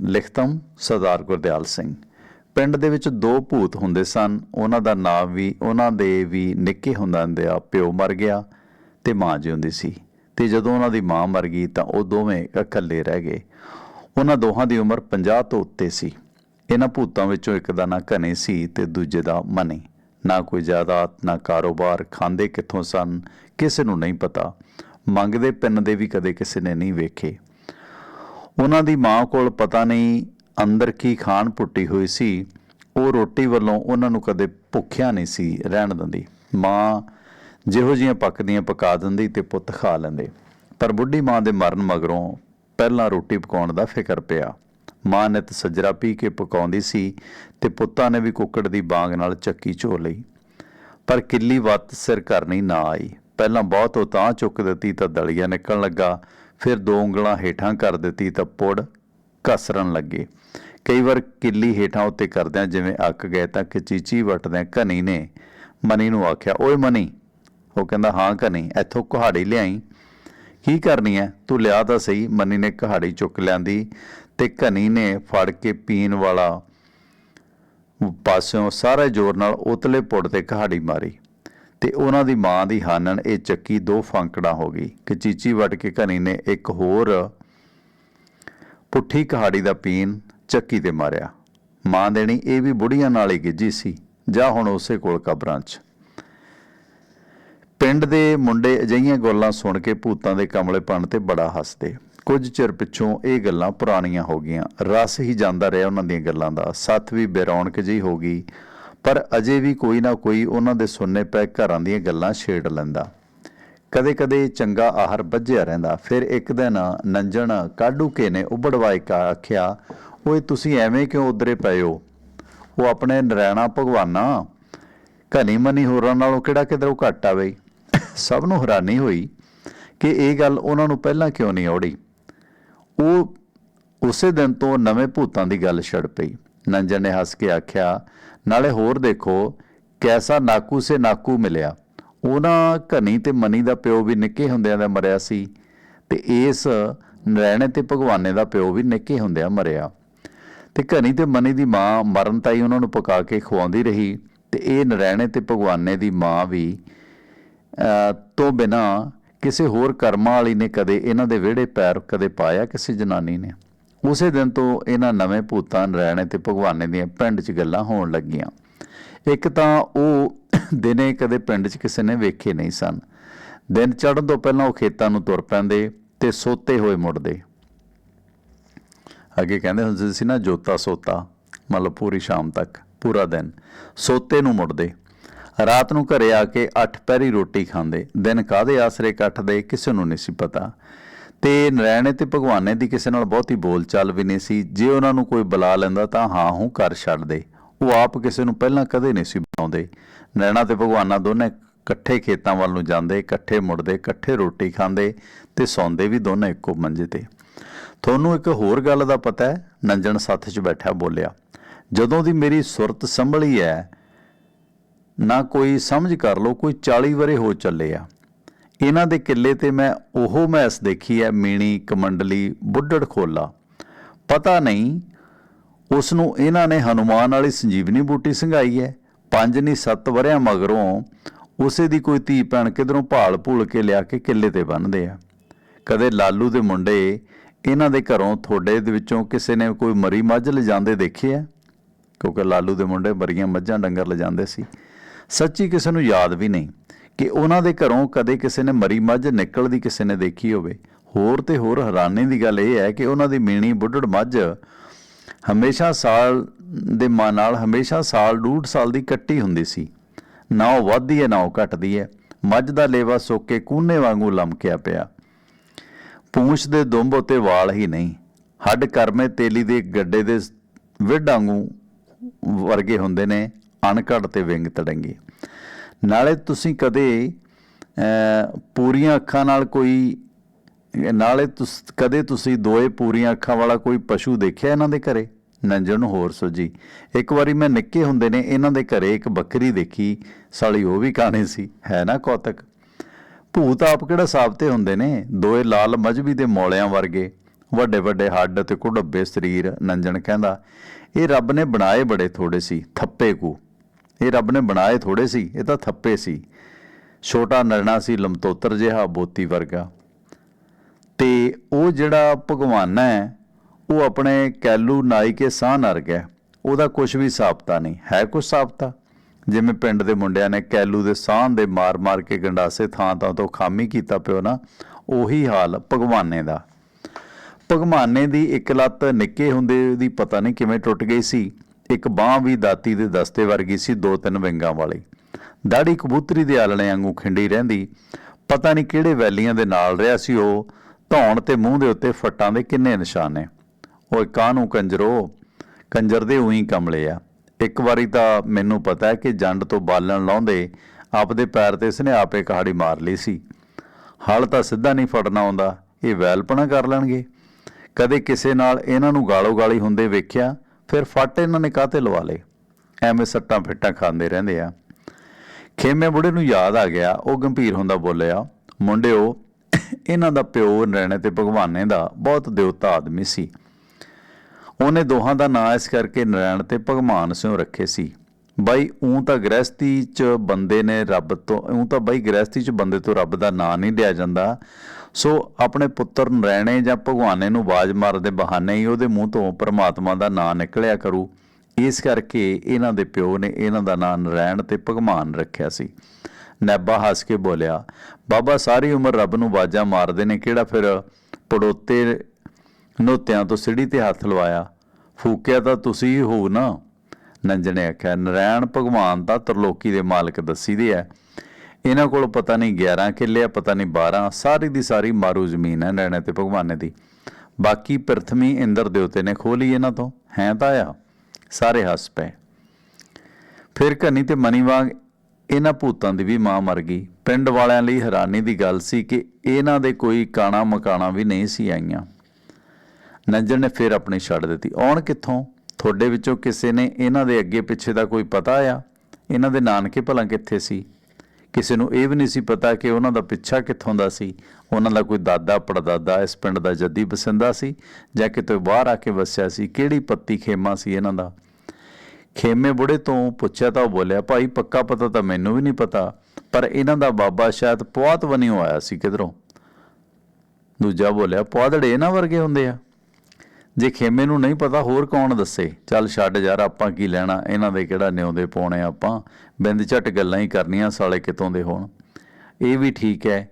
ਲਿਖਤਮ ਸਰਦਾਰ ਗੁਰਦਿਆਲ ਸਿੰਘ। ਪਿੰਡ ਦੇ ਵਿੱਚ ਦੋ ਭੂਤ ਹੁੰਦੇ ਸਨ। ਉਹਨਾਂ ਦਾ ਨਾਮ ਵੀ, ਉਹਨਾਂ ਦੇ ਵੀ ਨਿੱਕੇ ਹੁੰਦਿਆਂ ਦੇ ਪਿਓ ਮਰ ਗਿਆ ਤੇ ਮਾਂ ਜਿਉਂਦੀ ਸੀ। ਤੇ ਜਦੋਂ ਉਹਨਾਂ ਦੀ ਮਾਂ ਮਰ ਗਈ ਤਾਂ ਉਹ ਦੋਵੇਂ ਇਕੱਲੇ ਰਹਿ ਗਏ। ਉਹਨਾਂ ਦੋਹਾਂ ਦੀ ਉਮਰ 50 ਤੋਂ ਉੱਤੇ ਸੀ। ਇਹਨਾਂ ਭੂਤਾਂ ਵਿੱਚੋਂ ਇੱਕ ਦਾ ਨਾਂ ਘਨੇ ਸੀ ਤੇ ਦੂਜੇ ਦਾ ਮਨੀ। ਨਾ ਕੋਈ ਜਾਇਦਾਦ, ਨਾ ਕਾਰੋਬਾਰ, ਖਾਂਦੇ ਕਿੱਥੋਂ ਸਨ, ਕਿਸੇ ਨੂੰ ਨਹੀਂ ਪਤਾ। ਮੰਗਦੇ ਪਿੰਨ ਦੇ ਵੀ ਕਦੇ ਕਿਸੇ ਨੇ ਨਹੀਂ ਵੇਖੇ। ਉਹਨਾਂ ਦੀ ਮਾਂ ਕੋਲ ਪਤਾ ਨਹੀਂ ਅੰਦਰ ਕੀ ਖਾਣ ਪੁੱਟੀ ਹੋਈ ਸੀ, ਉਹ ਰੋਟੀ ਵੱਲੋਂ ਉਹਨਾਂ ਨੂੰ ਕਦੇ ਭੁੱਖਿਆ ਨਹੀਂ ਸੀ ਰਹਿਣ ਦਿੰਦੀ। ਮਾਂ ਜਿਹੋ ਜਿਹੀਆਂ ਪੱਕਦੀਆਂ ਪਕਾ ਦਿੰਦੀ ਤੇ ਪੁੱਤ ਖਾ ਲੈਂਦੇ। ਪਰ ਬੁੱਢੀ ਮਾਂ ਦੇ ਮਰਨ ਮਗਰੋਂ ਪਹਿਲਾਂ ਰੋਟੀ ਪਕਾਉਣ ਦਾ ਫਿਕਰ ਪਿਆ। ਮਾਂ ਨੇ ਸਜਰਾ ਪੀ ਕੇ ਪਕਾਉਂਦੀ ਸੀ ਤੇ ਪੁੱਤਾਂ ਨੇ ਵੀ ਕੁੱਕੜ ਦੀ ਬਾਂਗ ਨਾਲ ਚੱਕੀ ਝੋ ਲਈ। ਪਰ ਕਿੱਲੀ ਵੱਤ ਸਿਰ ਕਰਨੀ ਨਾ ਆਈ। ਪਹਿਲਾਂ ਬਹੁਤ ਉਤਾਂ ਚੁੱਕ ਦਿੱਤੀ ਤਾਂ ਦਲੀਆ ਨਿਕਲਣ ਲੱਗਾ। ਫਿਰ ਦੋ ਉਂਗਲਾਂ ਹੇਠਾਂ ਕਰ ਦਿੱਤੀ ਤਾਂ ਪੁੜ ਕਸਰਨ ਲੱਗੇ। ਕਈ ਵਾਰ ਕਿੱਲੀ ਹੇਠਾਂ ਉੱਤੇ ਕਰਦਿਆਂ ਜਿਵੇਂ ਅੱਕ ਗਏ ਤਾਂ ਕਚੀਚੀ ਵਟਦਿਆਂ ਘਨੀ ਨੇ ਮਨੀ ਨੂੰ ਆਖਿਆ, ਓਏ ਮਨੀ। ਉਹ ਕਹਿੰਦਾ, ਹਾਂ ਘਨੀ, ਇੱਥੋਂ ਕੁਹਾੜੀ ਲਿਆਈ। ਕੀ ਕਰਨੀ ਹੈ ਤੂੰ ਲਿਆ ਤਾਂ ਸਹੀ। ਮਨੀ ਨੇ ਕੁਹਾੜੀ ਚੁੱਕ ਲਿਆਂਦੀ ਤੇ ਘਨੀ ਨੇ ਫੜ ਕੇ ਪੀਣ ਵਾਲਾ ਪਾਸਿਓਂ ਸਾਰੇ ਜ਼ੋਰ ਨਾਲ ਉਤਲੇ ਪੁੜ ਤੇ ਕਹਾੜੀ ਮਾਰੀ। ਤੇ ਉਹਨਾਂ ਦੀ ਮਾਂ ਦੀ ਹਾਨਣ, ਇਹ ਚੱਕੀ ਦੋ ਫਾਂਕੜਾ ਹੋ ਗਈ। ਕਚੀਚੀ ਵਟ ਕੇ ਘਨੀ ਨੇ ਇੱਕ ਹੋਰ ਪੁੱਠੀ ਕਹਾੜੀ ਦਾ ਪੀਨ ਚੱਕੀ ਤੇ ਮਾਰਿਆ। ਮਾਂ ਦੇਣੀ, ਇਹ ਵੀ ਬੁੜੀਆਂ ਨਾਲ ਹੀ ਗਿੱਜੀ ਸੀ। ਜਾਂ ਹੁਣ ਉਸੇ ਕੋਲ ਕਬਰਾਂ 'ਚ। ਪਿੰਡ ਦੇ ਮੁੰਡੇ ਅਜਈਆਂ ਗੱਲਾਂ ਸੁਣ ਕੇ ਭੂਤਾਂ ਦੇ ਕਮਲੇਪਣ ਤੇ ਬੜਾ ਹੱਸਦੇ। ਕੁਝ ਚਿਰ ਪਿੱਛੋਂ ਇਹ ਗੱਲਾਂ ਪੁਰਾਣੀਆਂ ਹੋ ਗਈਆਂ। ਰਸ ਹੀ ਜਾਂਦਾ ਰਿਹਾ ਉਹਨਾਂ ਦੀਆਂ ਗੱਲਾਂ ਦਾ। ਸੱਥ ਵੀ ਬੇਰੌਣਕ ਜਿਹੀ ਹੋ ਗਈ। ਪਰ ਅਜੇ ਵੀ ਕੋਈ ਨਾ ਕੋਈ ਉਹਨਾਂ ਦੇ ਸੁਣਨੇ ਪੈ ਘਰਾਂ ਦੀਆਂ ਗੱਲਾਂ ਛੇੜ ਲੈਂਦਾ। ਕਦੇ-ਕਦੇ ਚੰਗਾ ਆਹਰ ਬੱਝਿਆ ਰਹਿੰਦਾ। ਫਿਰ ਇੱਕ ਦਿਨ ਨੰਜਣ ਕਾਢੂਕੇ ਨੇ ਉਬੜਵਾਏ ਕਾ ਆਖਿਆ, ਓਏ, ਤੁਸੀਂ ਐਵੇਂ ਕਿਉਂ ਉਧਰੇ ਪਏ ਹੋ? ਉਹ ਆਪਣੇ ਨਰੈਣਾ ਭਗਵਾਨਾ। ਘਨੀ ਮਨੀ ਹੋਰਾਂ ਨਾਲੋਂ ਕਿਹੜਾ ਕਿਧਰੋਂ ਘੱਟ ਆ ਬਈ ਸਭ ਨੂੰ ਹੈਰਾਨੀ ਹੋਈ ਕਿ ਇਹ ਗੱਲ ਉਹਨਾਂ ਨੂੰ ਪਹਿਲਾਂ ਕਿਉਂ ਨਹੀਂ ਔੜੀ ਉਹ ਉਸੇ ਦਿਨ ਤੋਂ ਨਵੇਂ ਭੂਤਾਂ ਦੀ ਗੱਲ ਛੜ ਪਈ। ਨੰਜਣ ਨੇ ਹੱਸ ਕੇ ਆਖਿਆ ਨਾਲੇ ਹੋਰ ਦੇਖੋ, ਕੈਸਾ ਨਾਕੂ ਸੇ ਨਾਕੂ ਮਿਲਿਆ। ਉਹਨਾਂ ਘਨੀ ਤੇ ਮਨੀ ਦਾ ਪਿਓ ਵੀ ਨਿੱਕੇ ਹੁੰਦਿਆਂ ਦਾ ਮਰਿਆ ਸੀ ਤੇ ਇਸ ਨਰੈਣੇ ਤੇ ਭਗਵਾਨੇ ਦਾ ਪਿਓ ਵੀ ਨਿੱਕੇ ਹੁੰਦਿਆਂ ਮਰਿਆ। ਤੇ ਘਨੀ ਤੇ ਮਨੀ ਦੀ ਮਾਂ ਮਰਨ ਤਾਈ ਉਹਨਾਂ ਨੂੰ ਪਕਾ ਕੇ ਖਵਾਉਂਦੀ ਰਹੀ ਤੇ ਇਹ ਨਰੈਣੇ ਤੇ ਭਗਵਾਨੇ ਦੀ ਮਾਂ ਵੀ ਤੋਂ ਬਿਨਾ ਕਿਸੇ ਹੋਰ ਕਰਮਾਂ ਵਾਲੀ ਨੇ ਕਦੇ ਇਹਨਾਂ ਦੇ ਵਿਹੜੇ ਪੈਰ ਕਦੇ ਪਾਇਆ ਕਿਸੇ ਜਨਾਨੀ ਨੇ। ਉਸੇ ਦਿਨ ਤੋਂ ਇਹਨਾਂ ਨਵੇਂ ਭੂਤਾਂ, ਨਰੈਣੇ ਤੇ ਭਗਵਾਨੇ ਦੀਆਂ ਪਿੰਡ 'ਚ ਗੱਲਾਂ ਹੋਣ ਲੱਗੀਆਂ। ਇੱਕ ਤਾਂ ਉਹ ਦਿਨੇ ਕਦੇ ਪਿੰਡ 'ਚ ਕਿਸੇ ਨੇ ਵੇਖੇ ਨਹੀਂ ਸਨ। ਦਿਨ ਚੜ੍ਹਨ ਤੋਂ ਪਹਿਲਾਂ ਉਹ ਖੇਤਾਂ ਨੂੰ ਤੁਰ ਪੈਂਦੇ ਤੇ ਸੋਤੇ ਹੋਏ ਮੁੜਦੇ। ਅੱਗੇ ਕਹਿੰਦੇ ਹੁੰਦੇ ਸੀ ਨਾ, ਜੋਤਾ ਸੋਤਾ, ਮਤਲਬ ਪੂਰੀ ਸ਼ਾਮ ਤੱਕ, ਪੂਰਾ ਦਿਨ, ਸੋਤੇ ਨੂੰ ਮੁੜਦੇ। ਰਾਤ ਨੂੰ ਘਰੇ ਆ ਕੇ ਅੱਠ ਪਹਿਰੀ ਰੋਟੀ ਖਾਂਦੇ। ਦਿਨ ਕਾਦੇ ਆਸਰੇ ਕੱਟਦੇ, ਕਿਸੇ ਨੂੰ ਨਹੀਂ ਸੀ ਪਤਾ। ਤੇ ਨਰੈਣੇ ਤੇ ਭਗਵਾਨੇ ਦੀ ਕਿਸੇ ਨਾਲ ਬਹੁਤੀ ਬੋਲਚਾਲ ਵੀ ਨਹੀਂ ਸੀ। ਜੇ ਉਹਨਾਂ ਨੂੰ ਕੋਈ ਬੁਲਾ ਲੈਂਦਾ ਤਾਂ ਹਾਂ, ਹੂੰ, ਕਰ ਛੱਡਦੇ ਉਹ ਆਪ ਕਿਸੇ ਨੂੰ ਪਹਿਲਾਂ ਕਦੇ ਨਹੀਂ ਸੀ ਬੁਲਾਉਂਦੇ। ਨਰੈਣਾ ਤੇ ਭਗਵਾਨਾ ਦੋਨੇ ਇਕੱਠੇ ਖੇਤਾਂ ਵੱਲ ਨੂੰ ਜਾਂਦੇ, ਇਕੱਠੇ ਮੁੜਦੇ, ਇਕੱਠੇ ਰੋਟੀ ਖਾਂਦੇ ਤੇ ਸੌਂਦੇ ਵੀ ਦੋਨੇ ਇੱਕੋ ਮੰਜੇ ਤੇ। ਤੁਹਾਨੂੰ ਇੱਕ ਹੋਰ ਗੱਲ ਦਾ ਪਤਾ ਹੈ, ਨੰਜਣ ਸੱਥ 'ਚ ਬੈਠਾ ਬੋਲਿਆ, ਜਦੋਂ ਦੀ ਮੇਰੀ ਸੁਰਤ ਸੰਭਲੀ ਹੈ, ਨਾ ਕੋਈ ਸਮਝ ਕਰ ਲਓ, ਕੋਈ 40 ਵਰੇ ਹੋ ਚੱਲੇ ਆ। ਇਹਨਾਂ ਦੇ ਕਿੱਲੇ ਤੇ ਮੈਂ ਉਹ ਮੈਸ ਦੇਖੀ ਹੈ, ਮੀਣੀ, ਕਮੰਡਲੀ, ਬੁੱਢੜ ਖੋਲਾ। ਪਤਾ ਨਹੀਂ ਉਸ ਨੂੰ ਇਹਨਾਂ ਨੇ ਹਨੂਮਾਨ ਵਾਲੀ ਸੰਜੀਵਨੀ ਬੂਟੀ ਸੰਘਾਈ ਹੈ। ਪੰਜ ਨਹੀਂ ਸੱਤ ਵਰਿਆਂ ਮਗਰੋਂ ਉਸੇ ਦੀ ਕੋਈ ਧੀ ਭੈਣ ਕਿਧਰੋਂ ਭਾਲ ਭੂਲ ਕੇ ਲਿਆ ਕੇ ਕਿੱਲੇ ਤੇ ਬੰਨਦੇ ਆ। ਕਦੇ ਲਾਲੂ ਦੇ ਮੁੰਡੇ ਇਹਨਾਂ ਦੇ ਘਰੋਂ ਥੋੜੇ ਦੇ ਵਿੱਚੋਂ ਕਿਸੇ ਨੇ ਕੋਈ ਮਰੀ ਮੱਝ ਲਿਜਾਂਦੇ ਦੇਖੇ ਆ? ਕਿਉਂਕਿ ਲਾਲੂ ਦੇ ਮੁੰਡੇ ਮਰੀਆਂ ਮੱਝਾਂ ਡੰਗਰ ਲਿਜਾਂਦੇ ਸੀ। ਸੱਚੀ ਕਿਸੇ ਨੂੰ ਯਾਦ ਵੀ ਨਹੀਂ। ਕਿ ਉਹਨਾਂ ਦੇ ਘਰੋਂ ਕਦੇ ਕਿਸੇ ਨੇ ਮਰੀ ਮੱਝ ਨਿਕਲਦੀ ਕਿਸੇ ਨੇ ਦੇਖੀ ਹੋਵੇ। ਹੋਰ ਤੇ ਹੋਰ ਹੈਰਾਨੀ ਦੀ ਗੱਲ ਇਹ ਹੈ ਕਿ ਉਹਨਾਂ ਦੀ ਮੀਣੀ ਬੁੱਢੜ ਮੱਝ ਹਮੇਸ਼ਾ ਸਾਲ ਦੇ ਮਾਂ, ਨਾਲ ਹਮੇਸ਼ਾ ਸਾਲ ਡੂਢ ਸਾਲ ਦੀ ਕੱਟੀ ਹੁੰਦੀ ਸੀ। ਨਾ ਉਹ ਵੱਧਦੀ ਹੈ, ਨਾ ਉਹ ਘਟਦੀ ਹੈ। ਮੱਝ ਦਾ ਲੇਵਾ ਸੁੱਕ ਕੂਨੇ ਵਾਂਗੂ ਲਮਕਿਆ ਪਿਆ। ਪੂੰਛ ਦੇ ਦੁੰਬ ਉਤੇ ਵਾਲ ਹੀ ਨਹੀਂ। ਹੱਡ ਕਰਮੇ ਤੇਲੀ ਦੇ ਗੱਡੇ ਦੇ ਵਿੱਢ ਵਾਂਗੂ ਵਰਗੇ ਹੁੰਦੇ ਨੇ, ਅਣਘੜ ਤੇ ਵਿੰਗ ਤੜੰਗੇ। ਨਾਲੇ ਤੁਸੀਂ ਕਦੇ ਪੂਰੀਆਂ ਅੱਖਾਂ ਨਾਲ ਕੋਈ, ਨਾਲੇ ਤੁਸ, ਕਦੇ ਤੁਸੀਂ ਦੋਏ ਪੂਰੀਆਂ ਅੱਖਾਂ ਵਾਲਾ ਕੋਈ ਪਸ਼ੂ ਦੇਖਿਆ ਇਹਨਾਂ ਦੇ ਘਰੇ? ਨੰਜਣ ਹੋਰ ਸੁਜੀ ਇੱਕ ਵਾਰੀ ਮੈਂ ਨਿੱਕੇ ਹੁੰਦੇ ਨੇ, ਇਹਨਾਂ ਦੇ ਘਰੇ ਇੱਕ ਬੱਕਰੀ ਦੇਖੀ, ਸਾਲੀ ਉਹ ਵੀ ਕਾਣੇ ਸੀ? ਹੈ ਨਾ ਕੌਤਕ? ਭੂਤ ਆਪ ਕਿਹੜਾ ਸਾਬਤੇ ਹੁੰਦੇ ਨੇ? ਦੋਏ ਲਾਲ ਮਜਬੀ ਦੇ ਮੌਲਿਆਂ ਵਰਗੇ। ਵੱਡੇ ਵੱਡੇ ਹੱਡ ਤੇ ਕੁੜੱਬੇ ਸਰੀਰ, ਨੰਜਣ ਕਹਿੰਦਾ, ਇਹ ਰੱਬ ਨੇ ਬਣਾਏ ਬੜੇ ਥੋੜੇ ਸੀ, ਥੱਪੇ ਕੋ। ਇਹ ਰੱਬ ਨੇ ਬਣਾਏ ਥੋੜੇ ਸੀ, ਇਹ ਤਾਂ ਥੱਪੇ ਸੀ। ਛੋਟਾ ਨਰਣਾ ਸੀ, ਲਮਤੋਤਰ ਜਿਹਾ ਬੋਤੀ ਵਰਗਾ। ਤੇ ਉਹ ਜਿਹੜਾ ਭਗਵਾਨ ਹੈ, ਉਹ ਆਪਣੇ ਕੈਲੂ ਨਾਈ ਕੇ ਸਾਹ ਨਰ ਗਿਆ। ਉਹਦਾ ਕੁਝ ਵੀ ਸਾਬਤਾ ਨਹੀਂ, ਹੈ ਕੁਝ ਸਾਬਤਾ? ਜਿਵੇਂ ਪਿੰਡ ਦੇ ਮੁੰਡਿਆਂ ਨੇ ਕੈਲੂ ਦੇ ਸਾਹ ਦੇ ਮਾਰ-ਮਾਰ ਕੇ ਗੰਡਾਸੇ ਥਾਂ ਥਾਂ ਤੋਂ ਖਾਮੀ ਕੀਤਾ ਪਿਓ ਨਾ, ਉਹੀ ਹਾਲ ਭਗਵਾਨੇ ਦਾ। ਭਗਵਾਨੇ ਦੀ ਇੱਕ ਲੱਤ ਨਿੱਕੇ ਹੁੰਦੇ ਦੀ ਪਤਾ ਨਹੀਂ ਕਿਵੇਂ ਟੁੱਟ ਗਈ ਸੀ। ਇੱਕ ਬਾਹ ਵੀ ਦਾਤੀ ਦੇ ਦਸਤੇ ਵਰਗੀ ਸੀ ਦੋ ਤਿੰਨ ਵਿੰਗਾਂ ਵਾਲੀ। ਦਾੜੀ ਕਬੂਤਰੀ ਦੇ ਆਲਣੇ ਵਾਂਗੂ ਖਿੰਡੀ ਰਹਿੰਦੀ। ਪਤਾ ਨਹੀਂ ਕਿਹੜੇ ਵੈਲੀਆਂ ਦੇ ਨਾਲ ਰਿਹਾ ਸੀ ਉਹ। ਧੌਣ ਤੇ ਮੂੰਹ ਦੇ ਉੱਤੇ ਫੱਟਾਂ ਦੇ ਕਿੰਨੇ ਨਿਸ਼ਾਨ ਨੇ। ਓਏ ਕਾਹਨੂੰ ਕੰਜਰੋ? ਕੰਜਰ ਦੇ ਉਹੀ ਕਮਲੇ ਆ। ਇੱਕ ਵਾਰੀ ਤਾਂ ਮੈਨੂੰ ਪਤਾ ਹੈ ਕਿ ਜੰਡ ਤੋਂ ਬਾਲਣ ਲਾਉਂਦੇ ਆਪਦੇ ਪੈਰ ਤੇ ਇਸਨੇ ਆਪੇ ਕਹਾੜੀ ਮਾਰ ਲਈ ਸੀ। ਹਲ ਤਾਂ ਸਿੱਧਾ ਨਹੀਂ ਫੜਨਾ ਆਉਂਦਾ। ਇਹ ਵੈਲਪਣਾ ਕਰ ਲੈਣਗੇ। ਕਦੇ ਕਿਸੇ ਨਾਲ ਇਹਨਾਂ ਨੂੰ ਗਾਲੋ ਗਾਲੀ ਹੁੰਦੇ ਵੇਖਿਆ ਫਿਰ ਫੱਟ ਇਹਨਾਂ ਨੇ ਕਾਹਤੇ ਲਵਾ ਲਏ? ਐਵੇਂ ਸੱਟਾਂ ਫਿੱਟਾਂ ਖਾਂਦੇ ਰਹਿੰਦੇ ਆ। ਖੇਮੇ ਬੁੜੇ ਨੂੰ ਯਾਦ ਆ ਗਿਆ, ਉਹ ਗੰਭੀਰ ਹੁੰਦਾ ਬੋਲਿਆ, ਮੁੰਡਿਓ, ਇਹਨਾਂ ਦਾ ਪਿਓ ਨਰੈਣੇ ਤੇ ਭਗਵਾਨੇ ਦਾ ਬਹੁਤ ਦੇਵਤਾ ਆਦਮੀ ਸੀ। ਉਹਨੇ ਦੋਹਾਂ ਦਾ ਨਾਂ ਇਸ ਕਰਕੇ ਨਰੈਣ ਤੇ ਭਗਵਾਨ ਸਿਓ ਰੱਖੇ ਸੀ। ਬਾਈ, ਉਂ ਤਾਂ ਗ੍ਰਸਤੀ ਚ ਬੰਦੇ ਨੇ ਰੱਬ ਤੋਂ, ਉਂ ਤਾਂ ਬਾਈ ਗ੍ਰਸਤੀ ਚ ਬੰਦੇ ਤੋਂ ਰੱਬ ਦਾ ਨਾਂ ਨਹੀਂ ਲਿਆ ਜਾਂਦਾ। ਸੋ ਆਪਣੇ ਪੁੱਤਰ ਨਰੈਣੇ ਜਾਂ ਭਗਵਾਨੇ ਨੂੰ ਆਵਾਜ਼ ਮਾਰਨ ਦੇ ਬਹਾਨੇ ਹੀ ਉਹਦੇ ਮੂੰਹ ਤੋਂ ਪਰਮਾਤਮਾ ਦਾ ਨਾਂ ਨਿਕਲਿਆ ਕਰੂ। ਇਸ ਕਰਕੇ ਇਹਨਾਂ ਦੇ ਪਿਓ ਨੇ ਇਹਨਾਂ ਦਾ ਨਾਂ ਨਰੈਣ ਤੇ ਭਗਵਾਨ ਰੱਖਿਆ ਸੀ। ਨੈਬਾ ਹੱਸ ਕੇ ਬੋਲਿਆ, ਬਾਬਾ, ਸਾਰੀ ਉਮਰ ਰੱਬ ਨੂੰ ਆਵਾਜ਼ਾਂ ਮਾਰਦੇ ਨੇ, ਕਿਹੜਾ ਫਿਰ ਪੜੋਤੇ ਨੋਤਿਆਂ ਤੋਂ ਸਿੜੀ ਤੇ ਹੱਥ ਲਵਾਇਆ? ਫੂਕਿਆ ਤਾਂ ਤੁਸੀਂ ਹੀ ਹੋ ਨਾ? ਨੰਜਨ ਨੇ ਆਖਿਆ, ਨਰੈਣ ਭਗਵਾਨ ਦਾ ਤਰਲੋਕੀ ਦੇ ਮਾਲਕ ਦੱਸੀਦੇ ਐ। ਇਹਨਾਂ ਕੋਲ ਪਤਾ ਨਹੀਂ 11 ਕਿੱਲੇ ਆ, ਪਤਾ ਨਹੀਂ 12 ਸਾਰੀ ਦੀ ਸਾਰੀ ਮਾਰੂ ਜ਼ਮੀਨ ਹੈ ਨੈਣੇ ਤੇ ਭਗਵਾਨੇ ਦੀ। ਬਾਕੀ ਪ੍ਰਥਮੀ ਇੰਦਰ ਦੇਵਤੇ ਨੇ ਖੋਲੀ ਇਹਨਾਂ ਤੋਂ, ਹੈ ਤਾਂ ਆ ਸਾਰੇ ਹੱਸ ਪਏ। ਫਿਰ ਘਨੀ ਤੇ ਮਨੀ ਵਾਂਗ ਇਹਨਾਂ ਭੂਤਾਂ ਦੀ ਵੀ ਮਾਂ ਮਰ ਗਈ। ਪਿੰਡ ਵਾਲਿਆਂ ਲਈ ਹੈਰਾਨੀ ਦੀ ਗੱਲ ਸੀ ਕਿ ਇਹਨਾਂ ਦੇ ਕੋਈ ਕਾਣਾ ਮਕਾਣਾ ਵੀ ਨਹੀਂ ਸੀ ਆਈਆਂ। ਨੰਜਣ ਨੇ ਫਿਰ ਆਪਣੀ ਛੱਡ ਦਿੱਤੀ। ਆਉਣ ਕਿੱਥੋਂ? ਤੁਹਾਡੇ ਵਿੱਚੋਂ ਕਿਸੇ ਨੇ ਇਹਨਾਂ ਦੇ ਅੱਗੇ ਪਿੱਛੇ ਦਾ ਕੋਈ ਪਤਾ ਆ ਇਹਨਾਂ ਦੇ ਨਾਨਕੇ ਭਲਾ ਕਿੱਥੇ ਸੀ? ਕਿਸੇ ਨੂੰ ਇਹ ਵੀ ਨਹੀਂ ਸੀ ਪਤਾ ਕਿ ਉਹਨਾਂ ਦਾ ਪਿੱਛਾ ਕਿੱਥੋਂ ਦਾ ਸੀ। ਉਹਨਾਂ ਦਾ ਕੋਈ ਦਾਦਾ, ਪੜਦਾਦਾ ਇਸ ਪਿੰਡ ਦਾ ਜੱਦੀ ਬਸਿੰਦਾ ਸੀ ਜਾਂ ਕਿਤੇ ਬਾਹਰ ਆ ਕੇ ਵਸਿਆ ਸੀ। ਕਿਹੜੀ ਪੱਤੀ ਖੇਮਾ ਸੀ ਇਹਨਾਂ ਦਾ? ਖੇਮੇ ਬੁੜੇ ਤੋਂ ਪੁੱਛਿਆ ਤਾਂ ਉਹ ਬੋਲਿਆ, ਭਾਈ, ਪੱਕਾ ਪਤਾ ਤਾਂ ਮੈਨੂੰ ਵੀ ਨਹੀਂ ਪਤਾ, ਪਰ ਇਹਨਾਂ ਦਾ ਬਾਬਾ ਸ਼ਾਇਦ ਪੁਆਤ ਬਣਿਓ ਆਇਆ ਸੀ ਕਿਧਰੋਂ? ਦੂਜਾ ਬੋਲਿਆ, ਪੁਆਧੜੇ ਇਹਨਾਂ ਵਰਗੇ ਹੁੰਦੇ ਆ? ਜੇ ਖੇਮੇ ਨੂੰ ਨਹੀਂ ਪਤਾ, ਹੋਰ ਕੌਣ ਦੱਸੇ? ਚੱਲ ਛੱਡ ਯਾਰ, ਆਪਾਂ ਕੀ ਲੈਣਾ? ਇਹਨਾਂ ਦੇ ਕਿਹੜਾ ਨਿਉਂਦੇ ਪਾਉਣੇ ਆਪਾਂ? ਬਿੰਦ ਝਟ ਗੱਲਾਂ ਹੀ ਕਰਨੀਆਂ, ਸਾਲੇ ਕਿਤੋਂ ਦੇ ਹੋਣ? ਇਹ ਵੀ ਠੀਕ ਹੈ,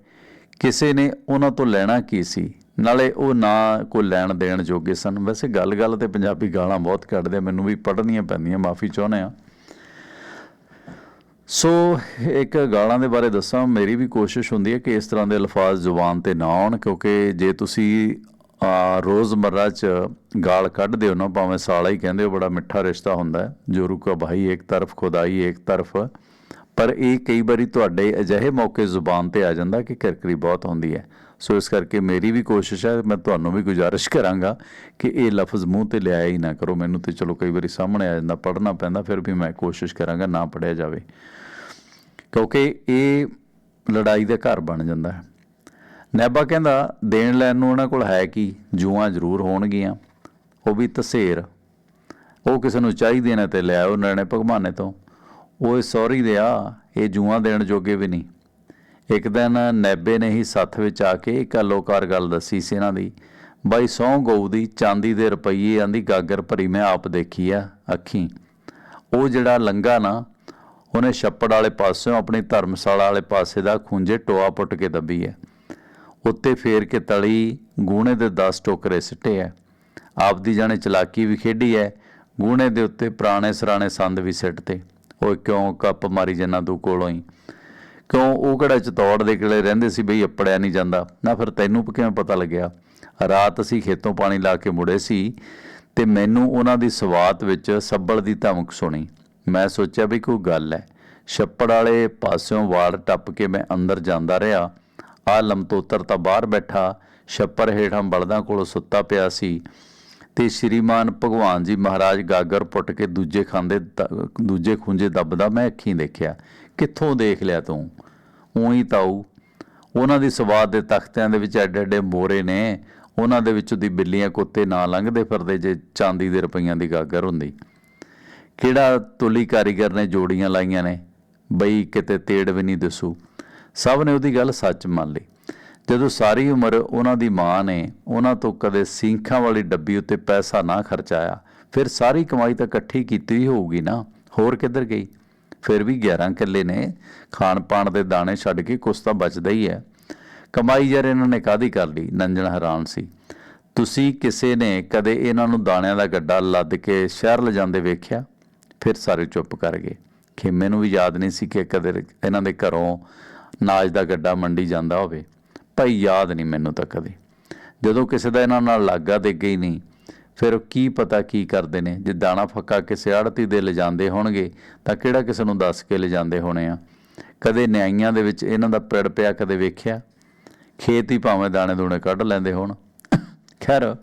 ਕਿਸੇ ਨੇ ਉਹਨਾਂ ਤੋਂ ਲੈਣਾ ਕੀ ਸੀ? ਨਾਲੇ ਉਹ ਨਾ ਕੋਈ ਲੈਣ ਦੇਣ ਜੋਗੇ ਸਨ। ਵੈਸੇ ਗੱਲ-ਗੱਲ ਤੇ ਪੰਜਾਬੀ ਗਾਲਾਂ ਬਹੁਤ ਕੱਢਦੇ, ਮੈਨੂੰ ਵੀ ਪੜ੍ਹਨੀਆਂ ਪੈਂਦੀਆਂ, ਮਾਫੀ ਚਾਹੁੰਦੇ ਆ ਸੋ, ਇੱਕ ਗਾਲਾਂ ਦੇ ਬਾਰੇ ਦੱਸਾਂ, ਮੇਰੀ ਵੀ ਕੋਸ਼ਿਸ਼ ਹੁੰਦੀ ਹੈ ਕਿ ਇਸ ਤਰ੍ਹਾਂ ਦੇ ਅਲਫਾਜ਼ ਜ਼ੁਬਾਨ ਤੇ ਨਾ ਆਉਣ, ਕਿਉਂਕਿ ਜੇ ਤੁਸੀਂ ਰੋਜ਼ਮਰਰਾ ਚ ਗਾਲ ਕੱਢਦੇ ਹੋ ਨਾ, ਭਾਵੇਂ ਸਾਲਾ ਹੀ ਕਹਿੰਦੇ ਹੋ, ਬੜਾ ਮਿੱਠਾ ਰਿਸ਼ਤਾ ਹੁੰਦਾ ਹੈ। ਜੋਰੂ ਕਾ ਭਾਈ, ਇੱਕ ਤਰਫ ਖੁਦਾਈ, ਇੱਕ ਤਰਫ। ਪਰ ਇਹ ਕਈ ਵਾਰੀ ਤੁਹਾਡੇ ਅਜਿਹੇ ਮੌਕੇ ਜ਼ੁਬਾਨ ਤੇ ਆ ਜਾਂਦਾ ਕਿ ਕਿਰਕਰੀ ਬਹੁਤ ਹੁੰਦੀ ਹੈ। ਸੋ ਇਸ ਕਰਕੇ ਮੇਰੀ ਵੀ ਕੋਸ਼ਿਸ਼ ਹੈ, ਮੈਂ ਤੁਹਾਨੂੰ ਵੀ ਗੁਜ਼ਾਰਿਸ਼ ਕਰਾਂਗਾ ਕਿ ਇਹ ਲਫ਼ਜ਼ ਮੂੰਹ ਤੇ ਲਿਆਇਆ ਹੀ ਨਾ ਕਰੋ। ਮੈਨੂੰ ਤੇ ਚਲੋ ਕਈ ਵਾਰੀ ਸਾਹਮਣੇ ਆ ਜਾਂਦਾ, ਪੜ੍ਹਨਾ ਪੈਂਦਾ, ਫਿਰ ਵੀ ਮੈਂ ਕੋਸ਼ਿਸ਼ ਕਰਾਂਗਾ ਨਾ ਪੜਿਆ ਜਾਵੇ। ਕਿਉਂਕਿ ਇਹ ਲੜਾਈ ਦਾ ਘਰ ਬਣ ਜਾਂਦਾ ਹੈ। ਨੈਬਾ ਕਹਿੰਦਾ, ਦੇਣ ਲੈਣ ਨੂੰ ਉਹਨਾਂ ਕੋਲ ਹੈ ਕੀ? ਜੂਆਂ ਜ਼ਰੂਰ ਹੋਣਗੀਆਂ। ਉਹ ਵੀ ਤਸੇਰ। ਉਹ ਕਿਸੇ ਨੂੰ ਚਾਹੀਦੇ ਨੇ ਤੇ ਲੈ ਆਓ ਨਰਨੇ ਭਗਵਾਨੇ ਤੋਂ। ਓਏ ਸੌਰੀ ਆ, ਇਹ ਜੂਆਂ ਦੇਣ ਜੋਗੇ ਵੀ ਨਹੀਂ। ਇੱਕ ਦਿਨ ਨੈਬੇ ਨੇ ਹੀ ਸੱਥ ਵਿੱਚ ਆ ਕੇ ਇੱਕ ਅਲੋਕਾਰ ਗੱਲ ਦੱਸੀ ਸੀ ਇਹਨਾਂ ਦੀ। ਬਾਈ ਸੌ ਗਊ ਦੀ, ਚਾਂਦੀ ਦੇ ਰੁਪਈਏ ਆਂਦੀ ਗਾਗਰ ਭਰੀ ਮੈਂ ਆਪ ਦੇਖੀ ਆ, ਅੱਖੀ। ਉਹ ਜਿਹੜਾ ਲੰਗਾ ਨਾ, ਉਹਨੇ ਛੱਪੜ ਵਾਲੇ ਪਾਸਿਓਂ ਆਪਣੀ ਧਰਮਸ਼ਾਲਾ ਵਾਲੇ ਪਾਸੇ ਦਾ ਖੁੰਝੇ ਟੋਆ ਪੁੱਟ ਕੇ ਦੱਬੀ ਹੈ। ਉੱਤੇ ਫੇਰ ਕੇ ਤਲੀ ਗੂਣੇ ਦੇ 10 ਟੋਕਰੇ ਸਿੱਟੇ ਐ। ਆਪਦੀ ਜਾਣੇ ਚਲਾਕੀ ਵੀ ਖੇਡੀ ਐ। ਗੂਣੇ ਦੇ ਉੱਤੇ ਪੁਰਾਣੇ ਸਰਾਣੇ ਸੰਦ ਵੀ ਸਿੱਟਤੇ। ਓਏ ਕਿਉਂ ਕੱਪ ਮਾਰੀ ਜਨਾ ਤੂੰ ਕੋਲੋਂ ਹੀ ਕਿਉਂ ਉਹ ਕਿਹੜਾ ਚਤੌੜ ਦੇ ਕਿਲੇ ਰਹਿੰਦੇ ਸੀ ਬਈ ਅੱਪੜਿਆ ਨਹੀਂ ਜਾਂਦਾ? ਨਾ ਫਿਰ ਤੈਨੂੰ ਕਿਵੇਂ ਪਤਾ ਲੱਗਿਆ? ਰਾਤ ਅਸੀਂ ਖੇਤੋਂ ਪਾਣੀ ਲਾ ਕੇ ਮੁੜੇ ਸੀ ਤੇ ਮੈਨੂੰ ਉਹਨਾਂ ਦੀ ਸਵਾਤ ਵਿੱਚ ਸੱਬਲ ਦੀ ਧਮਕ ਸੁਣੀ। ਮੈਂ ਸੋਚਿਆ ਵੀ ਕੋਈ ਗੱਲ ਹੈ ਛੱਪੜ ਵਾਲੇ ਪਾਸਿਓਂ ਵਾੜ ਟੱਪ ਕੇ ਮੈਂ ਅੰਦਰ ਜਾਂਦਾ ਰਿਹਾ। ਆ ਲਮਤੋਤਰ ਤਾਂ ਬਾਹਰ ਬੈਠਾ, ਛੱਪਰ ਹੇਠਾਂ ਬਲਦਾਂ ਕੋਲ ਸੁੱਤਾ ਪਿਆ ਸੀ। ਤੇ ਸ਼੍ਰੀਮਾਨ ਭਗਵਾਨ ਜੀ ਮਹਾਰਾਜ ਗਾਗਰ ਪੁੱਟ ਕੇ ਦੂਜੇ ਖਾਂਦੇ ਦ- ਦੂਜੇ ਖੁੰਝੇ ਦੱਬਦਾ, ਮੈਂ ਅੱਖੀਂ ਦੇਖਿਆ। ਕਿੱਥੋਂ ਦੇਖ ਲਿਆ ਤੂੰ? ਉਹੀ ਤਾਊ ਉਹਨਾਂ ਦੀ ਸਵਾਦ ਦੇ ਤਖਤਿਆਂ ਦੇ ਵਿੱਚ ਐਡੇ ਐਡੇ ਮੋਰੇ ਨੇ। ਉਹਨਾਂ ਦੇ ਵਿੱਚੋਂ ਦੀ ਬਿੱਲੀਆਂ ਕੁੱਤੇ ਨਾ ਲੰਘਦੇ ਫਿਰਦੇ ਜੇ ਚਾਂਦੀ ਦੇ ਰੁਪਈਆਂ ਦੀ ਗਾਗਰ ਹੁੰਦੀ। ਕਿਹੜਾ ਤੁਲੀ ਕਾਰੀਗਰ ਨੇ ਜੋੜੀਆਂ ਲਾਈਆਂ ਨੇ? ਬਈ ਕਿਤੇ ਤੇੜ ਵੀ ਨਹੀਂ ਦਸੂ। ਸਭ ਨੇ ਉਹਦੀ ਗੱਲ ਸੱਚ ਮੰਨ ਲਈ। ਜਦੋਂ ਸਾਰੀ ਉਮਰ ਉਹਨਾਂ ਦੀ ਮਾਂ ਨੇ ਉਹਨਾਂ ਤੋਂ ਕਦੇ ਸਿੰਖਾਂ ਵਾਲੀ ਡੱਬੀ ਉੱਤੇ ਪੈਸਾ ਨਾ ਖਰਚਾਇਆ, ਫਿਰ ਸਾਰੀ ਕਮਾਈ ਤਾਂ ਇਕੱਠੀ ਕੀਤੀ ਹੋਊਗੀ ਨਾ, ਹੋਰ ਕਿੱਧਰ ਗਈ? ਫਿਰ ਵੀ 11 ਕਿੱਲੇ ਨੇ ਖਾਣ ਪਾਣ ਦੇ ਦਾਣੇ ਛੱਡ ਕੇ ਕੁਛ ਤਾਂ ਬਚਦਾ ਹੀ ਹੈ। ਕਮਾਈ ਯਾਰ ਇਹਨਾਂ ਨੇ ਕਾਦੀ ਕਰ ਲਈ? ਨੰਜਣ ਹੈਰਾਨ ਸੀ। ਤੁਸੀਂ ਕਿਸੇ ਨੇ ਕਦੇ ਇਹਨਾਂ ਨੂੰ ਦਾਣਿਆਂ ਦਾ ਗੱਡਾ ਲੱਦ ਕੇ ਸ਼ਹਿਰ ਲਿਜਾਂਦੇ ਵੇਖਿਆ? ਫਿਰ ਸਾਰੇ ਚੁੱਪ ਕਰ ਗਏ। ਖੇਮੇ ਨੂੰ ਵੀ ਯਾਦ ਨਹੀਂ ਸੀ ਕਿ ਕਦੇ ਇਹਨਾਂ ਦੇ ਘਰੋਂ ਨਾਜ ਦਾ ਗੱਡਾ ਮੰਡੀ ਜਾਂਦਾ ਹੋਵੇ, ਭਾਈ ਯਾਦ ਨਹੀਂ ਮੈਨੂੰ ਤਾਂ ਕਦੇ। ਜਦੋਂ ਕਿਸੇ ਦਾ ਇਹਨਾਂ ਨਾਲ ਲਾਗਾ ਦੇ ਗਈ ਨਹੀਂ, ਫਿਰ ਕੀ ਪਤਾ ਕੀ ਕਰਦੇ ਨੇ? ਜੇ ਦਾਣਾ ਫੱਕਾ ਕਿਸੇ ਆੜਤੀ ਦੇ ਲਿਜਾਂਦੇ ਹੋਣਗੇ, ਤਾਂ ਕਿਹੜਾ ਕਿਸੇ ਨੂੰ ਦੱਸ ਕੇ ਲਿਜਾਂਦੇ ਹੋਣੇ ਆ? ਕਦੇ ਨਿਆਈਆਂ ਦੇ ਵਿੱਚ ਇਹਨਾਂ ਦਾ ਪਿੜ ਪਿਆ, ਕਦੇ ਵੇਖਿਆ? ਖੇਤ ਹੀ ਭਾਵੇਂ ਦਾਣੇ ਦੂਣੇ ਕੱਢ ਲੈਂਦੇ ਹੋਣ। ਖੈਰ,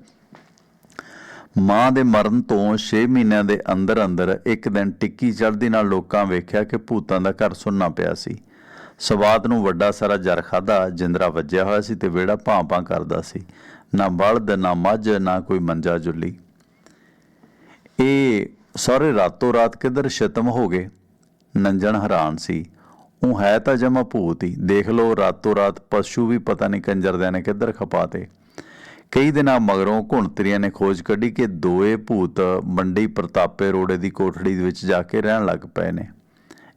ਮਾਂ ਦੇ ਮਰਨ ਤੋਂ 6 ਮਹੀਨਿਆਂ ਦੇ ਅੰਦਰ ਅੰਦਰ ਇੱਕ ਦਿਨ ਟਿੱਕੀ ਚੜ੍ਹਦੀ ਨਾਲ ਲੋਕਾਂ ਵੇਖਿਆ ਕਿ ਭੂਤਾਂ ਦਾ ਘਰ ਸੁੰਨਾ ਪਿਆ ਸੀ। ਸਵਾਦ ਨੂੰ ਵੱਡਾ ਸਾਰਾ ਜਰ ਖਾਦਾ ਜਿੰਦਰਾ ਵੱਜਿਆ ਹੋਇਆ ਸੀ ਤੇ ਵਿਹੜਾ ਭਾਂ-ਭਾਂ ਕਰਦਾ ਸੀ। ਨਾ ਬਲਦ, ਨਾ ਮੱਝ, ਨਾ ਕੋਈ ਮੰਜਾ ਜੁੱਲੀ। ਇਹ ਸਾਰੇ ਰਾਤੋਂ ਰਾਤ ਕਿੱਧਰ ਸ਼ਤਮ ਹੋ ਗਏ? ਨੰਜਣ ਹੈਰਾਨ ਸੀ। ਉਹ ਹੈ ਤਾਂ ਜਮਾ ਭੂਤ ਹੀ। ਦੇਖ ਲਓ, ਰਾਤੋਂ ਰਾਤ ਪਸ਼ੂ ਵੀ ਪਤਾ ਨਹੀਂ ਕੰਜਰਦਿਆਂ ਨੇ ਕਿੱਧਰ ਖਪਾਤੇ। ਕਈ ਦਿਨਾਂ ਮਗਰੋਂ ਘੁਣਤਰੀਆਂ ਨੇ ਖੋਜ ਕੱਢੀ ਕਿ ਦੋਏ ਭੂਤ ਮੰਡੀ ਪ੍ਰਤਾਪੇ ਰੋੜੇ ਦੀ ਕੋਠੜੀ ਦੇ ਵਿੱਚ ਜਾ ਕੇ ਰਹਿਣ ਲੱਗ ਪਏ ਨੇ।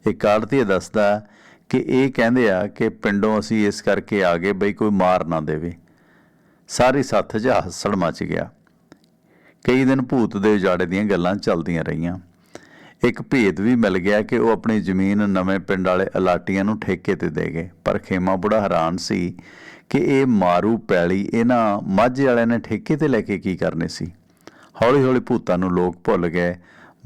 ਇੱਕ ਆੜਤੀ ਦੱਸਦਾ ਕਿ ਇਹ ਕਹਿੰਦੇ ਆ ਕਿ ਪਿੰਡੋਂ ਅਸੀਂ ਇਸ ਕਰਕੇ ਆ ਗਏ ਬਈ ਕੋਈ ਮਾਰ ਨਾ ਦੇਵੇ। ਸਾਰੀ ਸੱਥ 'ਚ ਹੱਸੜ ਮਚ ਗਿਆ। ਕਈ ਦਿਨ ਭੂਤ ਦੇ ਉਜਾੜੇ ਦੀਆਂ ਗੱਲਾਂ ਚੱਲਦੀਆਂ ਰਹੀਆਂ। ਇੱਕ ਭੇਦ ਵੀ ਮਿਲ ਗਿਆ ਕਿ ਉਹ ਆਪਣੀ ਜ਼ਮੀਨ ਨਵੇਂ ਪਿੰਡ ਵਾਲੇ ਅਲਾਟੀਆਂ ਨੂੰ ਠੇਕੇ ਤੇ ਦੇ ਗਏ। ਪਰ ਖੇਮਾ ਬੁੜਾ ਹੈਰਾਨ ਸੀ ਕਿ ਇਹ ਮਾਰੂ ਪੈਲੀ ਇਹਨਾਂ ਮਾਝੇ ਵਾਲਿਆਂ ਨੇ ਠੇਕੇ ਤੇ ਲੈ ਕੇ ਕੀ ਕਰਨੇ ਸੀ। ਹੌਲੀ ਹੌਲੀ ਭੂਤਾਂ ਨੂੰ ਲੋਕ ਭੁੱਲ ਗਏ।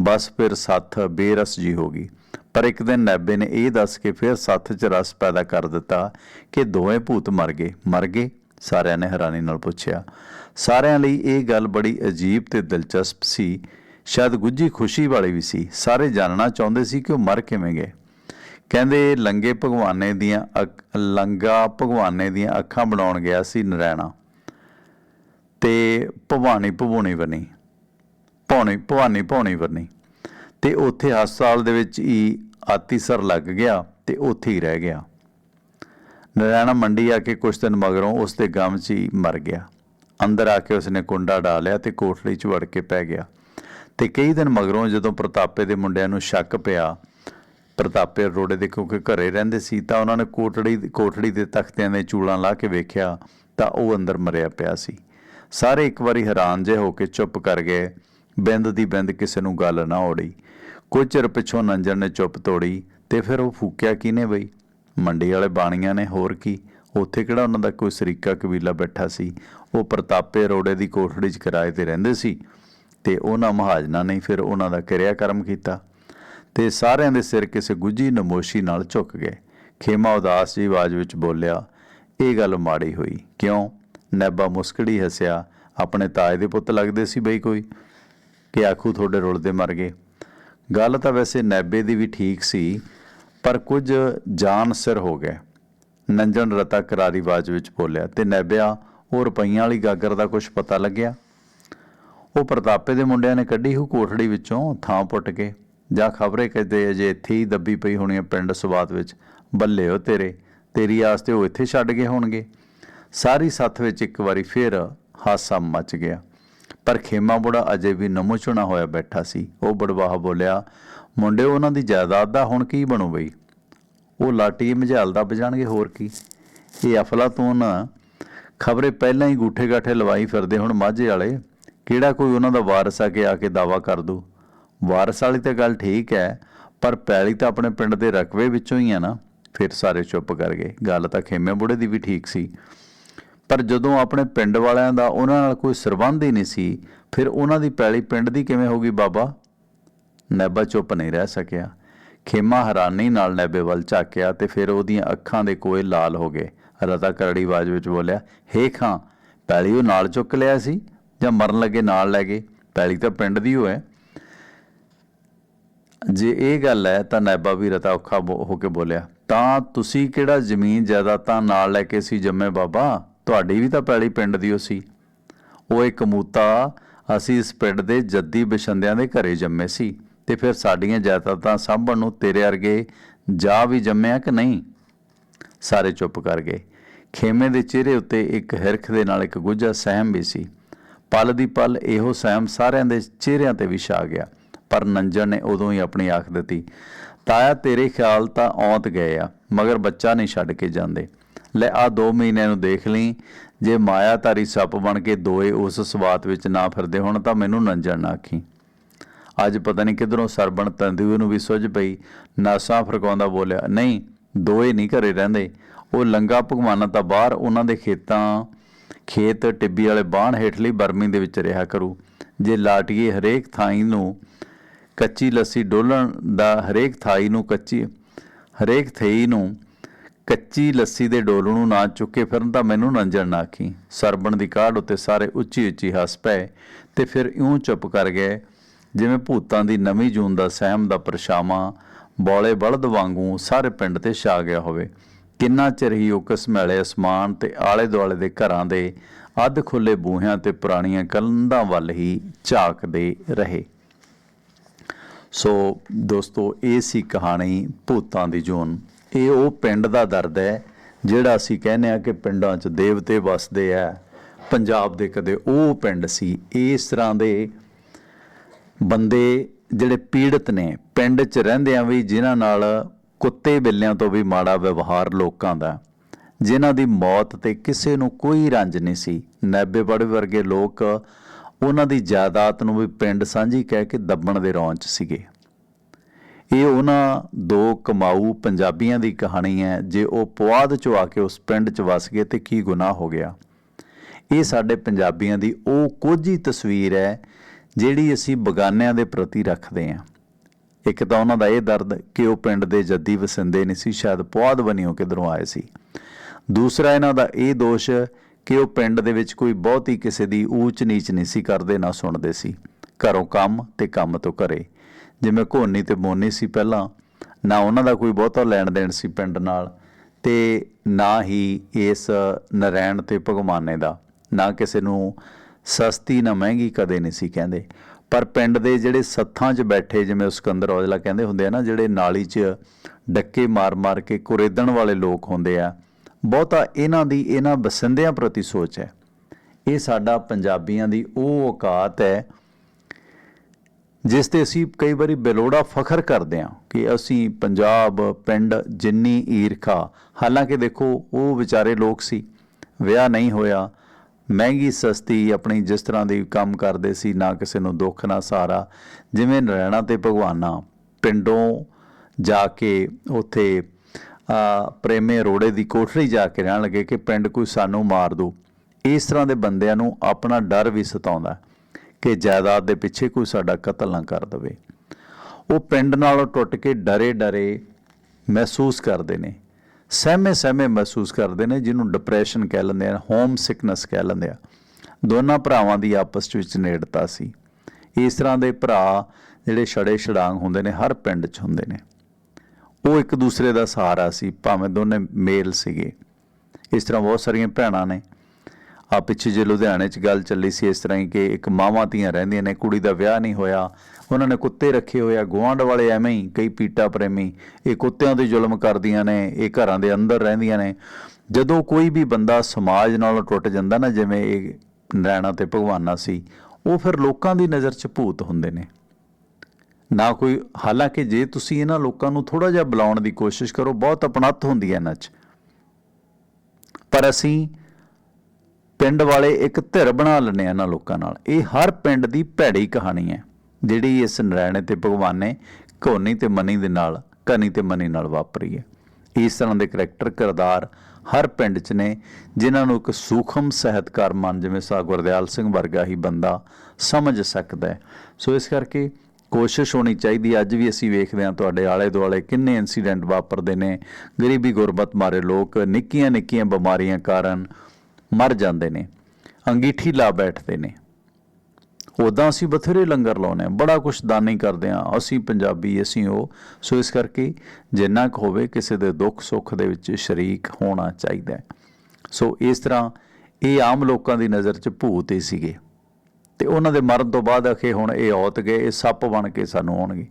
ਬਸ ਫਿਰ ਸੱਥ ਬੇਰਸ ਜੀ ਹੋ ਗਈ। ਪਰ ਇੱਕ ਦਿਨ ਨੈਬੇ ਨੇ ਇਹ ਦੱਸ ਕੇ ਫਿਰ ਸੱਥ 'ਚ ਰਸ ਪੈਦਾ ਕਰ ਦਿੱਤਾ ਕਿ ਦੋਵੇਂ ਭੂਤ ਮਰ ਗਏ। ਮਰ ਗਏ? ਸਾਰਿਆਂ ਨੇ ਹੈਰਾਨੀ ਨਾਲ ਪੁੱਛਿਆ। ਸਾਰਿਆਂ ਲਈ ਇਹ ਗੱਲ ਬੜੀ ਅਜੀਬ ਤੇ ਦਿਲਚਸਪ ਸੀ। ਸ਼ਾਇਦ ਗੁੱਜੀ ਖੁਸ਼ੀ ਵਾਲੀ ਵੀ ਸੀ। ਸਾਰੇ ਜਾਣਨਾ ਚਾਹੁੰਦੇ ਸੀ ਕਿ ਉਹ ਮਰ ਕਿਵੇਂ ਗਏ। ਕਹਿੰਦੇ ਲੰਗੇ ਭਗਵਾਨੇ ਦੀਆਂ ਅੱਖ- ਲੰਗਾ ਭਗਵਾਨੇ ਦੀਆਂ ਅੱਖਾਂ ਬਣਾਉਣ ਗਿਆ ਸੀ ਨਰੈਣਾ। ਤੇ ਭਵਾਨੀ ਭਵੋਣੀ ਬਣੀ। ਭੌਣੀ ਭਵਾਨੀ ਭੌਣੀ ਬਣੀ। ਤੇ ਉੱਥੇ ਹਸਪਤਾਲ ਦੇ ਵਿੱਚ ਹੀ ਆਤੀਸਰ ਲੱਗ ਗਿਆ ਤੇ ਉੱਥੇ ਹੀ ਰਹਿ ਗਿਆ। ਨਰਾਇਣਾ ਮੰਡੀ ਆ ਕੇ ਕੁਝ ਦਿਨ ਮਗਰੋਂ ਉਸ ਦੇ ਗਮ 'ਚ ਹੀ ਮਰ ਗਿਆ। ਅੰਦਰ ਆ ਕੇ ਉਸਨੇ ਕੁੰਡਾ ਡਾਲਿਆ ਤੇ ਕੋਠੜੀ 'ਚ ਵੜ ਕੇ ਪੈ ਗਿਆ। ਤੇ ਕਈ ਦਿਨ ਮਗਰੋਂ ਜਦੋਂ ਪ੍ਰਤਾਪੇ ਦੇ ਮੁੰਡਿਆਂ ਨੂੰ ਸ਼ੱਕ ਪਿਆ, ਪ੍ਰਤਾਪੇ ਰੋੜੇ ਦੇ ਕਿਉਂਕਿ ਘਰੇ ਰਹਿੰਦੇ ਸੀ ਤਾਂ ਉਹਨਾਂ ਨੇ ਕੋਠੜੀ ਕੋਠੜੀ ਦੇ ਤਖਤਿਆਂ ਦੇ ਚੂਲਾਂ ਲਾ ਕੇ ਵੇਖਿਆ ਤਾਂ ਉਹ ਅੰਦਰ ਮਰਿਆ ਪਿਆ ਸੀ। ਸਾਰੇ ਇੱਕ ਵਾਰੀ ਹੈਰਾਨ ਜੇ ਹੋ ਕੇ ਚੁੱਪ ਕਰ ਗਏ ਬਿੰਦ ਦੀ ਬਿੰਦ ਕਿਸੇ ਨੂੰ ਗੱਲ ਨਾ ਓੜੀ ਕੁਝ ਚਿਰ ਪਿਛੋਂ ਨੰਜਣ ਨੇ ਚੁੱਪ ਤੋੜੀ ਤੇ ਫਿਰ ਉਹ ਫੂਕਿਆ ਕਿਨੇ ਬਈ? ਮੰਡੀ ਵਾਲੇ ਬਾਣੀਆਂ ਨੇ, ਹੋਰ ਕੀ? ਉੱਥੇ ਕਿਹੜਾ ਉਹਨਾਂ ਦਾ ਕੋਈ ਸਰੀਕਾ ਕਬੀਲਾ ਬੈਠਾ ਸੀ? ਉਹ ਪ੍ਰਤਾਪੇ ਰੋੜੇ ਦੀ ਕੋਠੜੀ 'ਚ ਕਿਰਾਏ ਤੇ ਰਹਿੰਦੇ ਸੀ? ਤੇ ਉਹਨਾਂ ਮਹਾਜਨਾਂ ਨੇ ਫਿਰ ਉਹਨਾਂ ਦਾ ਕਿਰਿਆ ਕਰਮ ਕੀਤਾ। ਤੇ ਸਾਰਿਆਂ ਦੇ ਸਿਰ ਕਿਸੇ ਗੁੱਜੀ ਨਮੋਸ਼ੀ ਨਾਲ ਝੁਕ ਗਏ। ਖੇਮਾ ਉਦਾਸ ਜੀ ਆਵਾਜ਼ ਵਿੱਚ ਬੋਲਿਆ, ਇਹ ਗੱਲ ਮਾੜੀ ਹੋਈ। ਕਿਉਂ? ਨੈਬਾ ਮੁਸਕੜੀ ਹੱਸਿਆ। ਆਪਣੇ ਤਾਏ ਦੇ ਪੁੱਤ ਲੱਗਦੇ ਸੀ ਬਈ ਕੋਈ? ਕਿ ਆਖੂ ਤੁਹਾਡੇ ਰੁਲਦੇ ਮਰ ਗਏ। ਗੱਲ ਤਾਂ ਵੈਸੇ ਨੈਬੇ ਦੀ ਵੀ ਠੀਕ ਸੀ, ਪਰ ਕੁਝ ਜਾਨ ਸਿਰ ਹੋ ਗਏ। ਨੰਜਨ ਰਤਾ ਕਰਾਰੀ ਆਵਾਜ਼ ਵਿੱਚ ਬੋਲਿਆ, ਤੇ ਨੈਬਿਆ, ਉਹ ਰੁਪਈਆਂ ਵਾਲੀ ਗਾਗਰ ਦਾ ਕੁਝ ਪਤਾ ਲੱਗਿਆ? ਉਹ ਪ੍ਰਤਾਪੇ ਦੇ ਮੁੰਡਿਆਂ ਨੇ ਕੱਢੀ ਹੂ ਕੋਠੜੀ ਵਿੱਚੋਂ, ਥਾਂ ਪੁੱਟ ਕੇ। ਜਾਂ ਖਬਰੇ ਕਿਤੇ ਅਜੇ ਇੱਥੇ ਹੀ ਦੱਬੀ ਪਈ ਹੋਣੀ ਹੈ ਪਿੰਡ ਸਵਾਦ ਵਿੱਚ। ਬੱਲੇ ਉਹ ਤੇਰੇ, ਤੇਰੀ ਆਸ ਤੇ ਉਹ ਇੱਥੇ ਛੱਡ ਗਏ ਹੋਣਗੇ। ਸਾਰੀ ਸੱਥ ਵਿੱਚ ਇੱਕ ਵਾਰੀ ਫੇਰ ਹਾਸਾ ਮਚ ਗਿਆ। ਪਰ ਖੇਮਾ ਬੁੜਾ ਅਜੇ ਵੀ ਨਮੋ ਚੁਣਾ ਹੋਇਆ ਬੈਠਾ ਸੀ। ਉਹ ਬੜਵਾਹ ਬੋਲਿਆ, ਮੁੰਡੇ, ਉਹਨਾਂ ਦੀ ਜਾਇਦਾਦ ਦਾ ਹੁਣ ਕੀ ਬਣੂ ਬਈ? ਉਹ ਲਾਟੀ ਮਝਾਲ ਦਾ ਬਜਾਣਗੇ ਹੋਰ ਕੀ? ਇਹ ਅਫਲਾਤੂਨ ਖਬਰੇ ਪਹਿਲਾਂ ਹੀ ਗੂਠੇ ਗਾਠੇ ਲਵਾਈ ਫਿਰਦੇ ਹੁਣ ਮਾਝੇ ਵਾਲੇ। ਕਿਹੜਾ ਕੋਈ ਉਹਨਾਂ ਦਾ ਵਾਰਸ ਆ ਕੇ ਆ ਕੇ ਦਾਵਾ ਕਰ ਦੂ? ਵਾਰਸ ਵਾਲੀ ਤਾਂ ਗੱਲ ਠੀਕ ਹੈ ਪਰ ਪੈਲੀ ਤਾਂ ਆਪਣੇ ਪਿੰਡ ਦੇ ਰਕਬੇ ਵਿੱਚੋਂ ਹੀ ਆ ਨਾ। ਫਿਰ ਸਾਰੇ ਚੁੱਪ ਕਰ ਗਏ। ਗੱਲ ਤਾਂ ਖੇਮੇ ਬੁੜੇ ਦੀ ਵੀ ਠੀਕ ਸੀ। ਪਰ ਜਦੋਂ ਆਪਣੇ ਪਿੰਡ ਵਾਲਿਆਂ ਦਾ ਉਹਨਾਂ ਨਾਲ ਕੋਈ ਸਰਬੰਧ ਹੀ ਨਹੀਂ ਸੀ, ਫਿਰ ਉਹਨਾਂ ਦੀ ਪੈਲੀ ਪਿੰਡ ਦੀ ਕਿਵੇਂ ਹੋ ਗਈ ਬਾਬਾ? ਨੈਬਾ ਚੁੱਪ ਨਹੀਂ ਰਹਿ ਸਕਿਆ। ਖੇਮਾ ਹੈਰਾਨੀ ਨਾਲ ਨੈਬੇ ਵੱਲ ਝਾਕਿਆ ਤੇ ਫਿਰ ਉਹਦੀਆਂ ਅੱਖਾਂ ਦੇ ਕੋਏ ਲਾਲ ਹੋ ਗਏ। ਰਤਾ ਕਰੜੀ ਆਵਾਜ਼ ਵਿੱਚ ਬੋਲਿਆ, ਹੇ ਖਾਂ, ਪੈਲੀ ਉਹ ਨਾਲ ਚੁੱਕ ਲਿਆ ਸੀ ਜਾਂ ਮਰਨ ਲੱਗੇ ਨਾਲ ਲੈ ਗਏ? ਪੈਲੀ ਤਾਂ ਪਿੰਡ ਦੀ ਹੋ ਹੈ। ਜੇ ਇਹ ਗੱਲ ਹੈ ਤਾਂ ਨੈਬਾ ਵੀ ਰਤਾ ਔਖਾ ਬੋ- ਹੋ ਕੇ ਬੋਲਿਆ, ਤਾਂ ਤੁਸੀਂ ਕਿਹੜਾ ਜ਼ਮੀਨ ਜਾਇਦਾਦਾਂ ਨਾਲ ਲੈ ਕੇ ਸੀ ਜੰਮੇ ਬਾਬਾ? ਤੁਹਾਡੀ ਵੀ ਤਾਂ ਪੈਲੀ ਪਿੰਡ ਦੀ ਓ ਸੀ। ਉਹ ਇੱਕ ਮੂਤਾ, ਅਸੀਂ ਇਸ ਪਿੰਡ ਦੇ ਜੱਦੀ ਬਿਸ਼ੰਦਿਆਂ ਦੇ ਘਰੇ ਜੰਮੇ ਸੀ ਤੇ ਫਿਰ ਸਾਡੀਆਂ ਜਾਇਦਾਦਾਂ ਸਾਂਭਣ ਨੂੰ ਤੇਰੇ ਵਰਗੇ ਜਾ ਵੀ ਜੰਮਿਆ ਕਿ ਨਹੀਂ? ਸਾਰੇ ਚੁੱਪ ਕਰ ਗਏ। ਖੇਮੇ ਦੇ ਚਿਹਰੇ ਉੱਤੇ ਇੱਕ ਹਿਰਖ ਦੇ ਨਾਲ ਇੱਕ ਗੁੱਝਾ ਸਹਿਮ ਵੀ ਸੀ। ਪਲ ਦੀ ਪਲ ਇਹੋ ਸਹਿਮ ਸਾਰਿਆਂ ਦੇ ਚਿਹਰਿਆਂ ਤੇ ਵੀ ਛਾ ਗਿਆ, ਪਰ ਨੰਜਣ ਨੇ ਉਦੋਂ ਹੀ ਆਪਣੀ ਆਖ ਦਿੱਤੀ, ਤਾਇਆ, ਤੇਰੇ ਖਿਆਲ ਤਾਂ ਔਂਤ ਗਏ ਆ, ਮਗਰ ਬੱਚਾ ਨਹੀਂ ਛੱਡ ਕੇ ਜਾਂਦੇ। ਲੈ ਆ 2 ਮਹੀਨਿਆਂ ਨੂੰ ਦੇਖ ਲਈ। ਜੇ ਮਾਇਆਧਾਰੀ ਸੱਪ ਬਣ ਕੇ ਦੋਏ ਉਸ ਸਵਾਤ ਵਿੱਚ ਨਾ ਫਿਰਦੇ ਹੁਣ ਤਾਂ ਮੈਨੂੰ ਨੰਜਣ ਨਾ ਆਖੀ। ਅੱਜ ਪਤਾ ਨਹੀਂ ਕਿਧਰੋਂ ਸਰਬਣ ਤੰਦੂਏ ਨੂੰ ਵੀ ਸੁੱਝ ਪਈ। ਨਾਸਾਂ ਫਰਕਾਉਂਦਾ ਬੋਲਿਆ, ਨਹੀਂ, ਦੋਏ ਨਹੀਂ ਘਰੇ ਰਹਿੰਦੇ। ਉਹ ਲੰਗਾ ਭਗਵਾਨਾਂ ਤਾਂ ਬਾਹਰ, ਉਹਨਾਂ ਦੇ ਖੇਤਾਂ, ਖੇਤ ਟਿੱਬੀ ਵਾਲੇ ਬਾਣ ਹੇਠਲੀ ਬਰਮੀ ਦੇ ਵਿੱਚ ਰਿਹਾ ਕਰੂ। ਜੇ ਲਾਟੀਏ ਹਰੇਕ ਥਾਈ ਨੂੰ ਕੱਚੀ ਲੱਸੀ ਡੋਲਣ ਦਾ, ਹਰੇਕ ਥਾਈ ਨੂੰ ਕੱਚੀ, ਹਰੇਕ ਥਈ ਨੂੰ ਕੱਚੀ ਲੱਸੀ ਦੇ ਡੋਲ ਨੂੰ ਨਾ ਚੁੱਕੇ ਫਿਰਨ ਤਾਂ ਮੈਨੂੰ ਨੰਜਣ ਨਾ ਆਖੀ। ਸਰਬਣ ਦੀ ਕਾਢ ਉੱਤੇ ਸਾਰੇ ਉੱਚੀ ਉੱਚੀ ਹੱਸ ਪਏ ਤੇ ਫਿਰ ਇਉਂ ਚੁੱਪ ਕਰ ਗਏ, ਜਿਵੇਂ ਭੂਤਾਂ ਦੀ ਨਵੀਂ ਜੂਨ ਦਾ ਸਹਿਮ ਦਾ ਪਰਛਾਵਾਂ ਬੌਲੇ ਬਲਦ ਵਾਂਗੂ ਸਾਰੇ ਪਿੰਡ ਤੇ ਛਾ ਗਿਆ ਹੋਵੇ। ਕਿੰਨਾ ਚਿਰ ਹੀ ਉਹ ਘਸਮੈਲੇ ਅਸਮਾਨ ਤੇ ਆਲੇ ਦੁਆਲੇ ਦੇ ਘਰਾਂ ਦੇ ਅੱਧ ਖੁੱਲੇ ਬੂਹਿਆਂ ਤੇ ਪੁਰਾਣੀਆਂ ਕੰਧਾਂ ਵੱਲ ਹੀ ਝਾਕਦੇ ਰਹੇ। ਸੋ ਦੋਸਤੋ, ਇਹ ਸੀ ਕਹਾਣੀ ਭੂਤਾਂ ਦੀ ਜੂਨ। ਇਹ ਉਹ ਪਿੰਡ ਦਾ ਦਰਦ ਹੈ, ਜਿਹੜਾ ਅਸੀਂ ਕਹਿੰਦੇ ਆ ਕਿ ਪਿੰਡਾਂ 'ਚ ਦੇਵਤੇ ਵਸਦੇ ਆ, ਪੰਜਾਬ ਦੇ ਕਦੇ ਉਹ ਪਿੰਡ ਸੀ। ਇਸ ਤਰ੍ਹਾਂ ਦੇ ਬੰਦੇ ਜਿਹੜੇ ਪੀੜਤ ਨੇ, ਪਿੰਡ 'ਚ ਰਹਿੰਦਿਆਂ ਵੀ ਜਿਨ੍ਹਾਂ ਨਾਲ ਕੁੱਤੇ ਬਿੱਲਿਆਂ ਤੋਂ ਵੀ ਮਾੜਾ ਵਿਵਹਾਰ ਲੋਕਾਂ ਦਾ, ਜਿਨ੍ਹਾਂ ਦੀ ਮੌਤ ਤੇ ਕਿਸੇ ਨੂੰ ਕੋਈ ਰੰਜ ਨਹੀਂ ਸੀ। ਨੈਬੇ ਬੜੇ ਵਰਗੇ ਲੋਕ ਉਹਨਾਂ ਦੀ ਜਾਇਦਾਦ ਨੂੰ ਵੀ ਪਿੰਡ ਸਾਂਝੀ ਕਹਿ ਕੇ ਦੱਬਣ ਦੇ ਰੌਂ 'ਚ ਸੀਗੇ। ਇਹ ਉਹਨਾਂ ਦੋ ਕਮਾਊ ਪੰਜਾਬੀਆਂ ਦੀ ਕਹਾਣੀ ਹੈ, ਜੇ ਉਹ ਪੁਆਧ ਚੋਂ ਆ ਕੇ ਉਸ ਪਿੰਡ 'ਚ ਵਸ ਗਏ ਤੇ ਕੀ ਗੁਨਾਹ ਹੋ ਗਿਆ। ਇਹ ਸਾਡੇ ਪੰਜਾਬੀਆਂ ਦੀ ਉਹ ਕੋਝੀ ਤਸਵੀਰ ਹੈ, ਜਿਹੜੀ ਅਸੀਂ ਬਗਾਨਿਆਂ ਦੇ ਪ੍ਰਤੀ ਰੱਖਦੇ ਹਾਂ। ਇੱਕ ਤਾਂ ਉਹਨਾਂ ਦਾ ਇਹ ਦਰਦ ਕਿ ਉਹ ਪਿੰਡ ਦੇ ਜੱਦੀ ਵਸਿੰਦੇ ਨਹੀਂ ਸੀ, ਸ਼ਾਇਦ ਪੁਆਧ ਬਣਿਓ ਕਿਧਰੋਂ ਆਏ ਸੀ। ਦੂਸਰਾ ਇਹਨਾਂ ਦਾ ਇਹ ਦੋਸ਼ ਕਿ ਉਹ ਪਿੰਡ ਦੇ ਵਿੱਚ ਕੋਈ ਬਹੁਤੀ ਕਿਸੇ ਦੀ ਊਚ ਨੀਚ ਨਹੀਂ ਸੀ ਕਰਦੇ, ਨਾ ਸੁਣਦੇ ਸੀ। ਘਰੋਂ ਕੰਮ ਤੇ ਕੰਮ ਤੋਂ ਘਰੇ। ਜਿਵੇਂ ਘੋਨੀ ਤੇ ਮੋਨੀ ਸੀ ਪਹਿਲਾਂ, ਨਾ ਉਹਨਾਂ ਦਾ ਕੋਈ ਬਹੁਤਾ ਲੈਣ ਦੇਣ ਸੀ ਪਿੰਡ ਨਾਲ ਤੇ ਨਾ ਹੀ ਇਸ ਨਰੈਣ ਤੇ ਭਗਵਾਨੇ ਦਾ, ਨਾ ਕਿਸੇ ਨੂੰ ਸਸਤੀ ਨਾ ਮਹਿੰਗੀ ਕਦੇ ਨਹੀਂ ਸੀ ਕਹਿੰਦੇ। ਪਰ ਪਿੰਡ ਦੇ ਜਿਹੜੇ ਸੱਥਾਂ 'ਚ ਬੈਠੇ ਜਿਵੇਂ ਉਹ ਸਿਕੰਦਰ ਔਜਲਾ ਕਹਿੰਦੇ ਹੁੰਦੇ ਆ ਨਾ, ਜਿਹੜੇ ਨਾਲੀ 'ਚ ਡੱਕੇ ਮਾਰ-ਮਾਰ ਕੇ ਕੁਰੇਦਣ ਵਾਲੇ ਲੋਕ ਹੁੰਦੇ ਆ, ਬਹੁਤਾ ਇਹਨਾਂ ਦੀ, ਇਹਨਾਂ ਬਸਿੰਦਿਆਂ ਪ੍ਰਤੀ ਸੋਚ ਹੈ। ਇਹ ਸਾਡਾ ਪੰਜਾਬੀਆਂ ਦੀ ਉਹ ਔਕਾਤ ਹੈ ਜਿਸ ਤੇ ਅਸੀਂ ਕਈ ਵਾਰੀ ਬੇਲੋੜਾ ਫਖਰ ਕਰਦੇ ਹਾਂ ਕਿ ਅਸੀਂ ਪੰਜਾਬ ਪਿੰਡ ਜਿੰਨੀ ਈਰਖਾ, ਹਾਲਾਂਕਿ ਦੇਖੋ ਉਹ ਵਿਚਾਰੇ ਲੋਕ ਸੀ, ਵਿਆਹ ਨਹੀਂ ਹੋਇਆ, ਮਹਿੰਗੀ ਸਸਤੀ ਆਪਣੀ ਜਿਸ ਤਰ੍ਹਾਂ ਦੀ ਕੰਮ ਕਰਦੇ ਸੀ, ਨਾ ਕਿਸੇ ਨੂੰ ਦੁੱਖ, ਨਾ ਸਾਰਾ ਜਿਵੇਂ ਨਰੈਣਾ ਤੇ ਭਗਵਾਨਾ ਪਿੰਡੋਂ ਜਾ ਕੇ ਉੱਥੇ ਪ੍ਰੇਮੇ ਰੋੜੇ ਦੀ ਕੋਠੜੀ ਜਾ ਕੇ ਰਹਿਣ ਲੱਗੇ ਕਿ ਪਿੰਡ ਕੋਈ ਸਾਨੂੰ ਮਾਰ ਦੋ, ਇਸ ਤਰ੍ਹਾਂ ਦੇ ਬੰਦਿਆਂ ਨੂੰ ਆਪਣਾ ਡਰ ਵੀ ਸਤਾਉਂਦਾ। ਕਿ ਜਾਇਦਾਦ ਦੇ ਪਿੱਛੇ ਕੋਈ ਸਾਡਾ ਕਤਲ ਨਾ ਕਰ ਦਵੇ। ਉਹ ਪਿੰਡ ਨਾਲੋਂ ਟੁੱਟ ਕੇ ਡਰੇ ਡਰੇ ਮਹਿਸੂਸ ਕਰਦੇ ਨੇ। ਸਹਿਮੇ ਸਹਿਮੇ ਮਹਿਸੂਸ ਕਰਦੇ ਨੇ, ਜਿਹਨੂੰ ਡਿਪਰੈਸ਼ਨ ਕਹਿ ਲੈਂਦੇ ਆ ਹੋਮ ਸਿਕਨੈਸ ਕਹਿ ਲੈਂਦੇ ਆ। ਦੋਨਾਂ ਭਰਾਵਾਂ ਦੀ ਆਪਸ ਵਿੱਚ ਨੇੜਤਾ ਸੀ। ਇਸ ਤਰ੍ਹਾਂ ਦੇ ਭਰਾ ਜਿਹੜੇ ਛੜੇ ਛੜਾਂਗ ਹੁੰਦੇ ਨੇ, ਹਰ ਪਿੰਡ 'ਚ ਹੁੰਦੇ ਨੇ। ਉਹ ਇੱਕ ਦੂਸਰੇ ਦਾ ਸਹਾਰਾ ਸੀ, ਭਾਵੇਂ ਦੋਨੇ ਮੇਲ ਸੀਗੇ। ਇਸ ਤਰ੍ਹਾਂ ਬਹੁਤ ਸਾਰੀਆਂ ਭੈਣਾਂ ਨੇ। ਆ ਪਿੱਛੇ ਜੇ ਲੁਧਿਆਣੇ 'ਚ ਗੱਲ ਚੱਲੀ ਸੀ ਇਸ ਤਰ੍ਹਾਂ ਹੀ ਕਿ ਇੱਕ ਮਾਵਾਂ ਧੀਆਂ ਰਹਿੰਦੀਆਂ ਨੇ, ਕੁੜੀ ਦਾ ਵਿਆਹ ਨਹੀਂ ਹੋਇਆ। ਉਹਨਾਂ ਨੇ ਕੁੱਤੇ ਰੱਖੇ ਹੋਏ ਆ, ਗੁਆਂਢ ਵਾਲੇ ਐਵੇਂ ਹੀ, ਕਈ ਪੀਟਾ ਪ੍ਰੇਮੀ। ਇਹ ਕੁੱਤਿਆਂ ਤੇ ਜ਼ੁਲਮ ਕਰਦੀਆਂ ਨੇ, ਇਹ ਘਰਾਂ ਦੇ ਅੰਦਰ ਰਹਿੰਦੀਆਂ ਨੇ। ਜਦੋਂ ਕੋਈ ਵੀ ਬੰਦਾ ਸਮਾਜ ਨਾਲੋਂ ਟੁੱਟ ਜਾਂਦਾ ਨਾ, ਜਿਵੇਂ ਇਹ ਨਰੈਣਾ ਤੇ ਭਗਵਾਨਾ ਸੀ, ਉਹ ਫਿਰ ਲੋਕਾਂ ਦੀ ਨਜ਼ਰ 'ਚ ਭੂਤ ਹੁੰਦੇ ਨੇ। ਨਾ ਕੋਈ, ਹਾਲਾਂਕਿ ਜੇ ਤੁਸੀਂ ਇਹਨਾਂ ਲੋਕਾਂ ਨੂੰ ਥੋੜਾ ਜਿਹਾ ਬੁਲਾਉਣ ਦੀ ਕੋਸ਼ਿਸ਼ ਕਰੋ, ਬਹੁਤ ਅਪਣੱਤ ਹੁੰਦੀ ਹੈ ਇਹਨਾਂ 'ਚ। ਪਰ ਅਸੀਂ ਪਿੰਡ ਵਾਲੇ ਇੱਕ ਧਿਰ ਬਣਾ ਲੈਂਦੇ ਆ ਇਹਨਾਂ ਲੋਕਾਂ ਨਾਲ। ਇਹ ਹਰ ਪਿੰਡ ਦੀ ਭੈੜੀ ਕਹਾਣੀ ਹੈ, ਜਿਹੜੀ ਇਸ ਨਰੈਣੇ ਤੇ ਨੇ ਕੋਨੀ ਤੇ ਮਨੀ ਦੇ ਨਾਲ ਕਨੀ ਤੇ ਮਨੀ ਨਾਲ ਵਾਪਰੀ ਹੈ। ਇਸ ਤਰ੍ਹਾਂ ਦੇ ਕਰੈਕਟਰ ਕਿਰਦਾਰ ਹਰ ਪਿੰਡ 'ਚ ਨੇ, ਜਿਨ੍ਹਾਂ ਨੂੰ ਇੱਕ ਸੂਖਮ ਸਹਿਤਕਾਰ ਮਨ ਜਿਵੇਂ ਸਾ ਗੁਰਦਿਆਲ ਸਿੰਘ ਵਰਗਾ ਹੀ ਬੰਦਾ ਸਮਝ ਸਕਦਾ ਸੋ ਇਸ ਕਰਕੇ ਕੋਸ਼ਿਸ਼ ਹੋਣੀ ਚਾਹੀਦੀ ਅੱਜ ਵੀ ਅਸੀਂ ਵੇਖਦੇ ਹਾਂ ਤੁਹਾਡੇ ਆਲੇ ਦੁਆਲੇ ਕਿੰਨੇ ਇਨਸੀਡੈਂਟ ਵਾਪਰਦੇ ਨੇ। ਗਰੀਬੀ ਗੁਰਬਤ ਮਾਰੇ ਲੋਕ ਨਿੱਕੀਆਂ ਨਿੱਕੀਆਂ ਬਿਮਾਰੀਆਂ ਕਾਰਨ ਮਰ ਜਾਂਦੇ ਨੇ, ਅੰਗੀਠੀ ਲਾ ਬੈਠਦੇ ਨੇ। ਉਦਾਂ ਅਸੀਂ ਬਥੇਰੇ ਲੰਗਰ ਲਾਉਨੇ ਆ ਬੜਾ ਕੁਛ ਦਾਨੀ ਕਰਦੇ ਆ ਅਸੀਂ ਪੰਜਾਬੀ, ਅਸੀਂ ਉਹ। ਸੋ ਇਸ ਕਰਕੇ ਜਿੰਨਾ ਕੁ ਹੋਵੇ ਕਿਸੇ ਦੇ ਦੁੱਖ ਸੁੱਖ ਦੇ ਵਿੱਚ ਸ਼ਰੀਕ ਹੋਣਾ ਚਾਹੀਦਾ ਸੋ ਇਸ ਤਰ੍ਹਾਂ ਇਹ ਆਮ ਲੋਕਾਂ ਦੀ ਨਜ਼ਰ 'ਚ ਭੂਤ ਹੀ ਸੀਗੇ। ਤੇ ਉਹਨਾਂ ਦੇ ਮਰਨ ਤੋਂ ਬਾਅਦ ਅਖੇ ਹੁਣ ਇਹ ਔਤ ਗਏ, ਇਹ ਸੱਪ ਬਣ ਕੇ ਸਾਨੂੰ ਆਉਣਗੇ।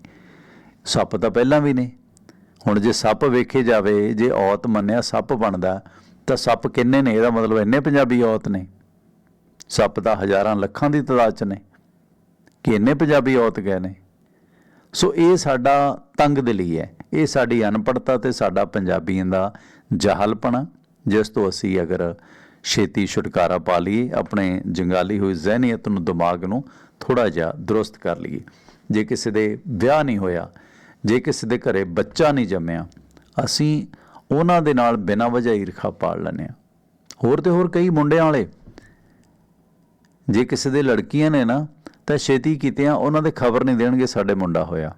ਸੱਪ ਤਾਂ ਪਹਿਲਾਂ ਵੀ ਨੇ। ਹੁਣ ਜੇ ਸੱਪ ਵੇਖੇ ਜਾਵੇ, ਜੇ ਔਤ ਮੰਨਿਆ ਸੱਪ ਬਣਦਾ ਤਾਂ ਸੱਪ ਕਿੰਨੇ ਨੇ? ਇਹਦਾ ਮਤਲਬ ਇੰਨੇ ਪੰਜਾਬੀ ਔਤ ਨੇ। ਸੱਪ ਤਾਂ ਹਜ਼ਾਰਾਂ ਲੱਖਾਂ ਦੀ ਤਾਦਾਦ 'ਚ ਨੇ। ਕਿ ਇੰਨੇ ਪੰਜਾਬੀ ਔਤ ਗਏ ਨੇ। ਸੋ ਇਹ ਸਾਡਾ ਤੰਗ ਦਿਲੀ ਹੈ। ਇਹ ਸਾਡੀ ਅਨਪੜਤਾ ਤੇ ਸਾਡਾ ਪੰਜਾਬੀਆਂ ਦਾ ਜਹਲਪਣਾ। ਜਿਸ ਤੋਂ ਅਸੀਂ ਅਗਰ ਛੇਤੀ ਛੁਟਕਾਰਾ ਪਾ ਲਈਏ, ਆਪਣੇ ਜੰਗਾਲੀ ਹੋਈ ਜ਼ਹਿਨੀਅਤ ਨੂੰ, ਦਿਮਾਗ ਨੂੰ ਥੋੜਾ ਜਿਹਾ ਦਰੁਸਤ ਕਰ ਲਈਏ। ਜੇ ਕਿਸੇ ਦੇ ਵਿਆਹ ਨਹੀਂ ਹੋਇਆ, ਜੇ ਕਿਸੇ ਦੇ ਘਰੇ ਬੱਚਾ ਨਹੀਂ ਜੰਮਿਆ, ਅਸੀਂ ਉਹਨਾਂ ਦੇ ਨਾਲ ਬਿਨਾਂ ਵਜ੍ਹਾ ਈਰਖਾ ਪਾਲ ਲੈਂਦੇ ਹਾਂ। ਹੋਰ ਤੇ ਹੋਰ ਕਈ ਮੁੰਡਿਆਂ ਵਾਲੇ। ਜੇ ਕਿਸੇ ਦੇ ਲੜਕੀਆਂ ਨੇ ਨਾ, ਤਾਂ ਛੇਤੀ ਕੀਤਿਆਂ ਉਹਨਾਂ ਦੇ ਖਬਰ ਨਹੀਂ ਦੇਣਗੇ ਸਾਡੇ ਮੁੰਡਾ ਹੋਇਆ।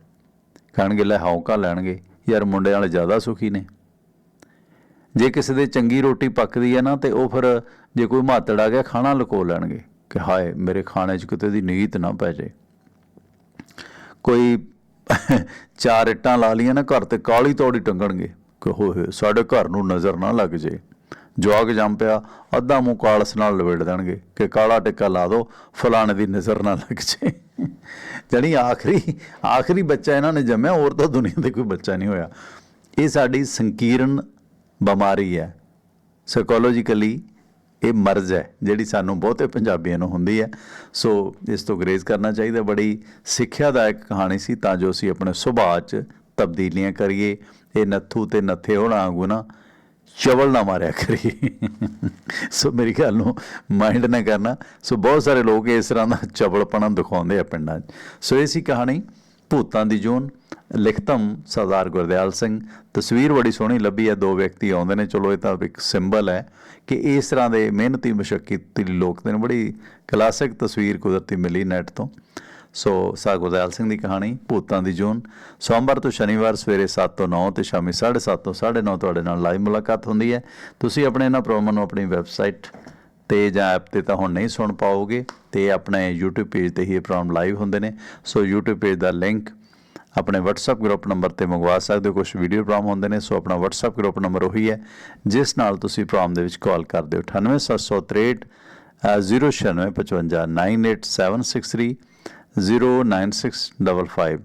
ਕਹਿਣਗੇ, ਲੈ ਹੌਕਾ ਲੈਣਗੇ, ਯਾਰ ਮੁੰਡਿਆਂ ਵਾਲੇ ਜ਼ਿਆਦਾ ਸੁਖੀ ਨੇ। ਜੇ ਕਿਸੇ ਦੇ ਚੰਗੀ ਰੋਟੀ ਪੱਕਦੀ ਹੈ ਨਾ, ਤੇ ਉਹ ਫਿਰ ਜੇ ਕੋਈ ਮਾਤੜ ਆ ਗਿਆ, ਖਾਣਾ ਲੁਕੋ ਲੈਣਗੇ ਕਿ ਹਾਏ, ਮੇਰੇ ਖਾਣੇ 'ਚ ਕਿਤੇ ਦੀ ਨੀਤ ਨਾ ਪੈ ਜਾਏ। ਕੋਈ ਚਾਰ ਇੱਟਾਂ ਲਾ ਲੀਆਂ ਨਾ, ਘਰ ਤੇ ਕਾਲੀ ਤੌੜੀ ਟੰਗਣਗੇ। ਕਿ ਹੋਏ, ਸਾਡੇ ਘਰ ਨੂੰ ਨਜ਼ਰ ਨਾ ਲੱਗ ਜੇ। ਜਵਾਗ ਜੰਮ ਪਿਆ, ਅੱਧਾ ਮੂੰਹ ਕਾਲਸ ਨਾਲ ਲਵੇੜ ਦੇਣਗੇ ਕਿ ਕਾਲਾ ਟਿੱਕਾ ਲਾ ਦੋ, ਫਲਾਣੇ ਦੀ ਨਜ਼ਰ ਨਾ ਲੱਗ ਜੇ। ਜਾਣੀ ਆਖਰੀ ਆਖਰੀ ਬੱਚਾ ਇਹਨਾਂ ਨੇ ਜੰਮਿਆ, ਹੋਰ ਤਾਂ ਦੁਨੀਆ ਤੇ ਕੋਈ ਬੱਚਾ ਨਹੀਂ ਹੋਇਆ। ਇਹ ਸਾਡੀ ਸੰਕੀਰਨ ਬਿਮਾਰੀ ਹੈ। ਸਾਈਕੋਲੋਜੀਕਲੀ ਇਹ ਮਰਜ਼ ਹੈ, ਜਿਹੜੀ ਸਾਨੂੰ ਬਹੁਤੇ ਪੰਜਾਬੀਆਂ ਨੂੰ ਹੁੰਦੀ ਹੈ। ਸੋ ਇਸ ਤੋਂ ਗਰੇਜ਼ ਕਰਨਾ ਚਾਹੀਦਾ, ਬੜੀ ਸਿੱਖਿਆਦਾਇਕ ਕਹਾਣੀ ਸੀ, ਤਾਂ ਜੋ ਅਸੀਂ ਆਪਣੇ ਸੁਭਾਅ 'ਚ ਤਬਦੀਲੀਆਂ ਕਰੀਏ। ਇਹ ਨੱਥੂ ਤੇ ਨੱਥੇ ਹੋਣਾ ਵਾਂਗੂ ਨਾ, ਚਵਲ ਨਾ ਮਾਰਿਆ ਕਰੀਏ ਸੋ ਮੇਰੀ ਗੱਲ ਨੂੰ ਮਾਈਂਡ ਨਾ ਕਰਨਾ। ਸੋ ਬਹੁਤ ਸਾਰੇ ਲੋਕ ਇਸ ਤਰ੍ਹਾਂ ਦਾ ਚਵਲਪਣਾ ਦਿਖਾਉਂਦੇ ਆ ਪਿੰਡਾਂ 'ਚ। ਸੋ ਇਹ ਸੀ ਕਹਾਣੀ, ਭੂਤਾਂ ਦੀ ਜੂਨ, ਲਿਖਤਮ ਸਰਦਾਰ ਗੁਰਦਿਆਲ ਸਿੰਘ। ਤਸਵੀਰ ਬੜੀ ਸੋਹਣੀ ਲੱਭੀ ਹੈ ਦੋ ਵਿਅਕਤੀ ਆਉਂਦੇ ਨੇ। ਚਲੋ ਇਹ ਤਾਂ ਇੱਕ ਸਿੰਬਲ ਹੈ ਕਿ ਇਸ ਤਰ੍ਹਾਂ ਦੇ ਮਿਹਨਤੀ ਮੁਸ਼ੱਕੀ ਲੋਕ ਨੇ। ਬੜੀ ਕਲਾਸਿਕ ਤਸਵੀਰ ਕੁਦਰਤੀ ਮਿਲੀ ਨੈਟ ਤੋਂ। ਸੋ ਸਾ ਗੁਰਦਿਆਲ ਸਿੰਘ ਦੀ ਕਹਾਣੀ, ਭੂਤਾਂ ਦੀ ਜੂਨ। ਸੋਮਵਾਰ ਤੋਂ ਸ਼ਨੀਵਾਰ ਸਵੇਰੇ 7 ਤੋਂ 9 ਤੇ ਸ਼ਾਮੀ 7:30 ਤੋਂ 9:30 ਤੁਹਾਡੇ ਨਾਲ ਲਾਈਵ ਮੁਲਾਕਾਤ ਹੁੰਦੀ ਹੈ। ਤੁਸੀਂ ਆਪਣੇ ਇਹਨਾਂ ਪ੍ਰੋਗਰਾਮਾਂ ਨੂੰ ਆਪਣੀ ਵੈਬਸਾਈਟ ਤੇ ਜਾਂ ਐਪ ਤੇ ਤਾਂ ਹੁਣ ਨਹੀਂ ਸੁਣ ਪਾਓਗੇ ਤੇ ਆਪਣੇ YouTube ਪੇਜ ਤੇ ਹੀ ਇਹ ਪ੍ਰੋਗਰਾਮ ਲਾਈਵ ਹੁੰਦੇ ਨੇ। ਸੋ YouTube ਪੇਜ ਦਾ ਲਿੰਕ ਆਪਣੇ WhatsApp ਗਰੁੱਪ ਨੰਬਰ ਤੇ ਮੰਗਵਾ ਸਕਦੇ ਹੋ। ਕੁਝ ਵੀਡੀਓ ਪ੍ਰੋਗਰਾਮ ਹੁੰਦੇ ਨੇ, ਸੋ ਆਪਣਾ WhatsApp ਗਰੁੱਪ ਨੰਬਰ ਉਹੀ ਹੈ, ਜਿਸ ਨਾਲ ਤੁਸੀਂ ਪ੍ਰੋਗਰਾਮ ਦੇ ਵਿੱਚ ਕਾਲ ਕਰਦੇ ਹੋ 98763 09655 98763 09655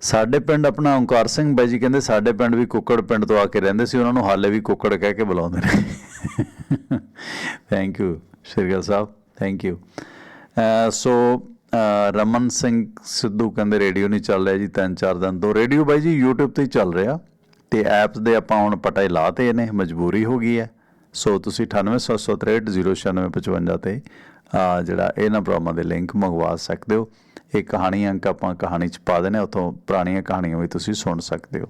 ਸਾਡੇ ਪਿੰਡ ਆਪਣਾ ਓਂਕਾਰ ਸਿੰਘ ਬਾਈ ਜੀ ਕਹਿੰਦੇ ਸਾਡੇ ਪਿੰਡ ਵੀ ਕੁੱਕੜ ਪਿੰਡ ਤੋਂ ਆ ਕੇ ਰਹਿੰਦੇ ਸੀ, ਉਹਨਾਂ ਨੂੰ ਹਾਲੇ ਵੀ ਕੁੱਕੜ ਕਹਿ ਕੇ ਬੁਲਾਉਂਦੇ ਨੇ। Thank you Shirgal Sahib thank you so Raman Singh Sidhu ਕਹਿੰਦੇ ਰੇਡੀਓ ਨਹੀਂ ਚੱਲ ਰਿਹਾ ਜੀ, ਤਿੰਨ ਚਾਰ ਦਿਨ ਤੋਂ। ਰੇਡੀਓ ਬਾਈ ਜੀ YouTube ਤੇ ਹੀ ਚੱਲ ਰਿਹਾ ਤੇ ਐਪਸ ਦੇ ਆਪਾਂ ਹੁਣ ਪਟਾਈ ਲਾਤੇ ਨੇ, ਮਜਬੂਰੀ ਹੋ ਗਈ ਹੈ। ਸੋ ਤੁਸੀਂ 9876309655 ਤੇ ਜਿਹੜਾ ਇਹਨਾਂ ਪ੍ਰੋਗਰਾਮਾਂ ਦੇ ਲਿੰਕ ਮੰਗਵਾ ਸਕਦੇ ਹੋ। ਇਹ ਕਹਾਣੀ ਅੰਕ ਆਪਾਂ ਕਹਾਣੀ ਚ ਪਾ ਦੇਣੇ ਉੱਥੋਂ ਪੁਰਾਣੀਆਂ ਕਹਾਣੀਆਂ ਵੀ ਤੁਸੀਂ ਸੁਣ ਸਕਦੇ ਹੋ।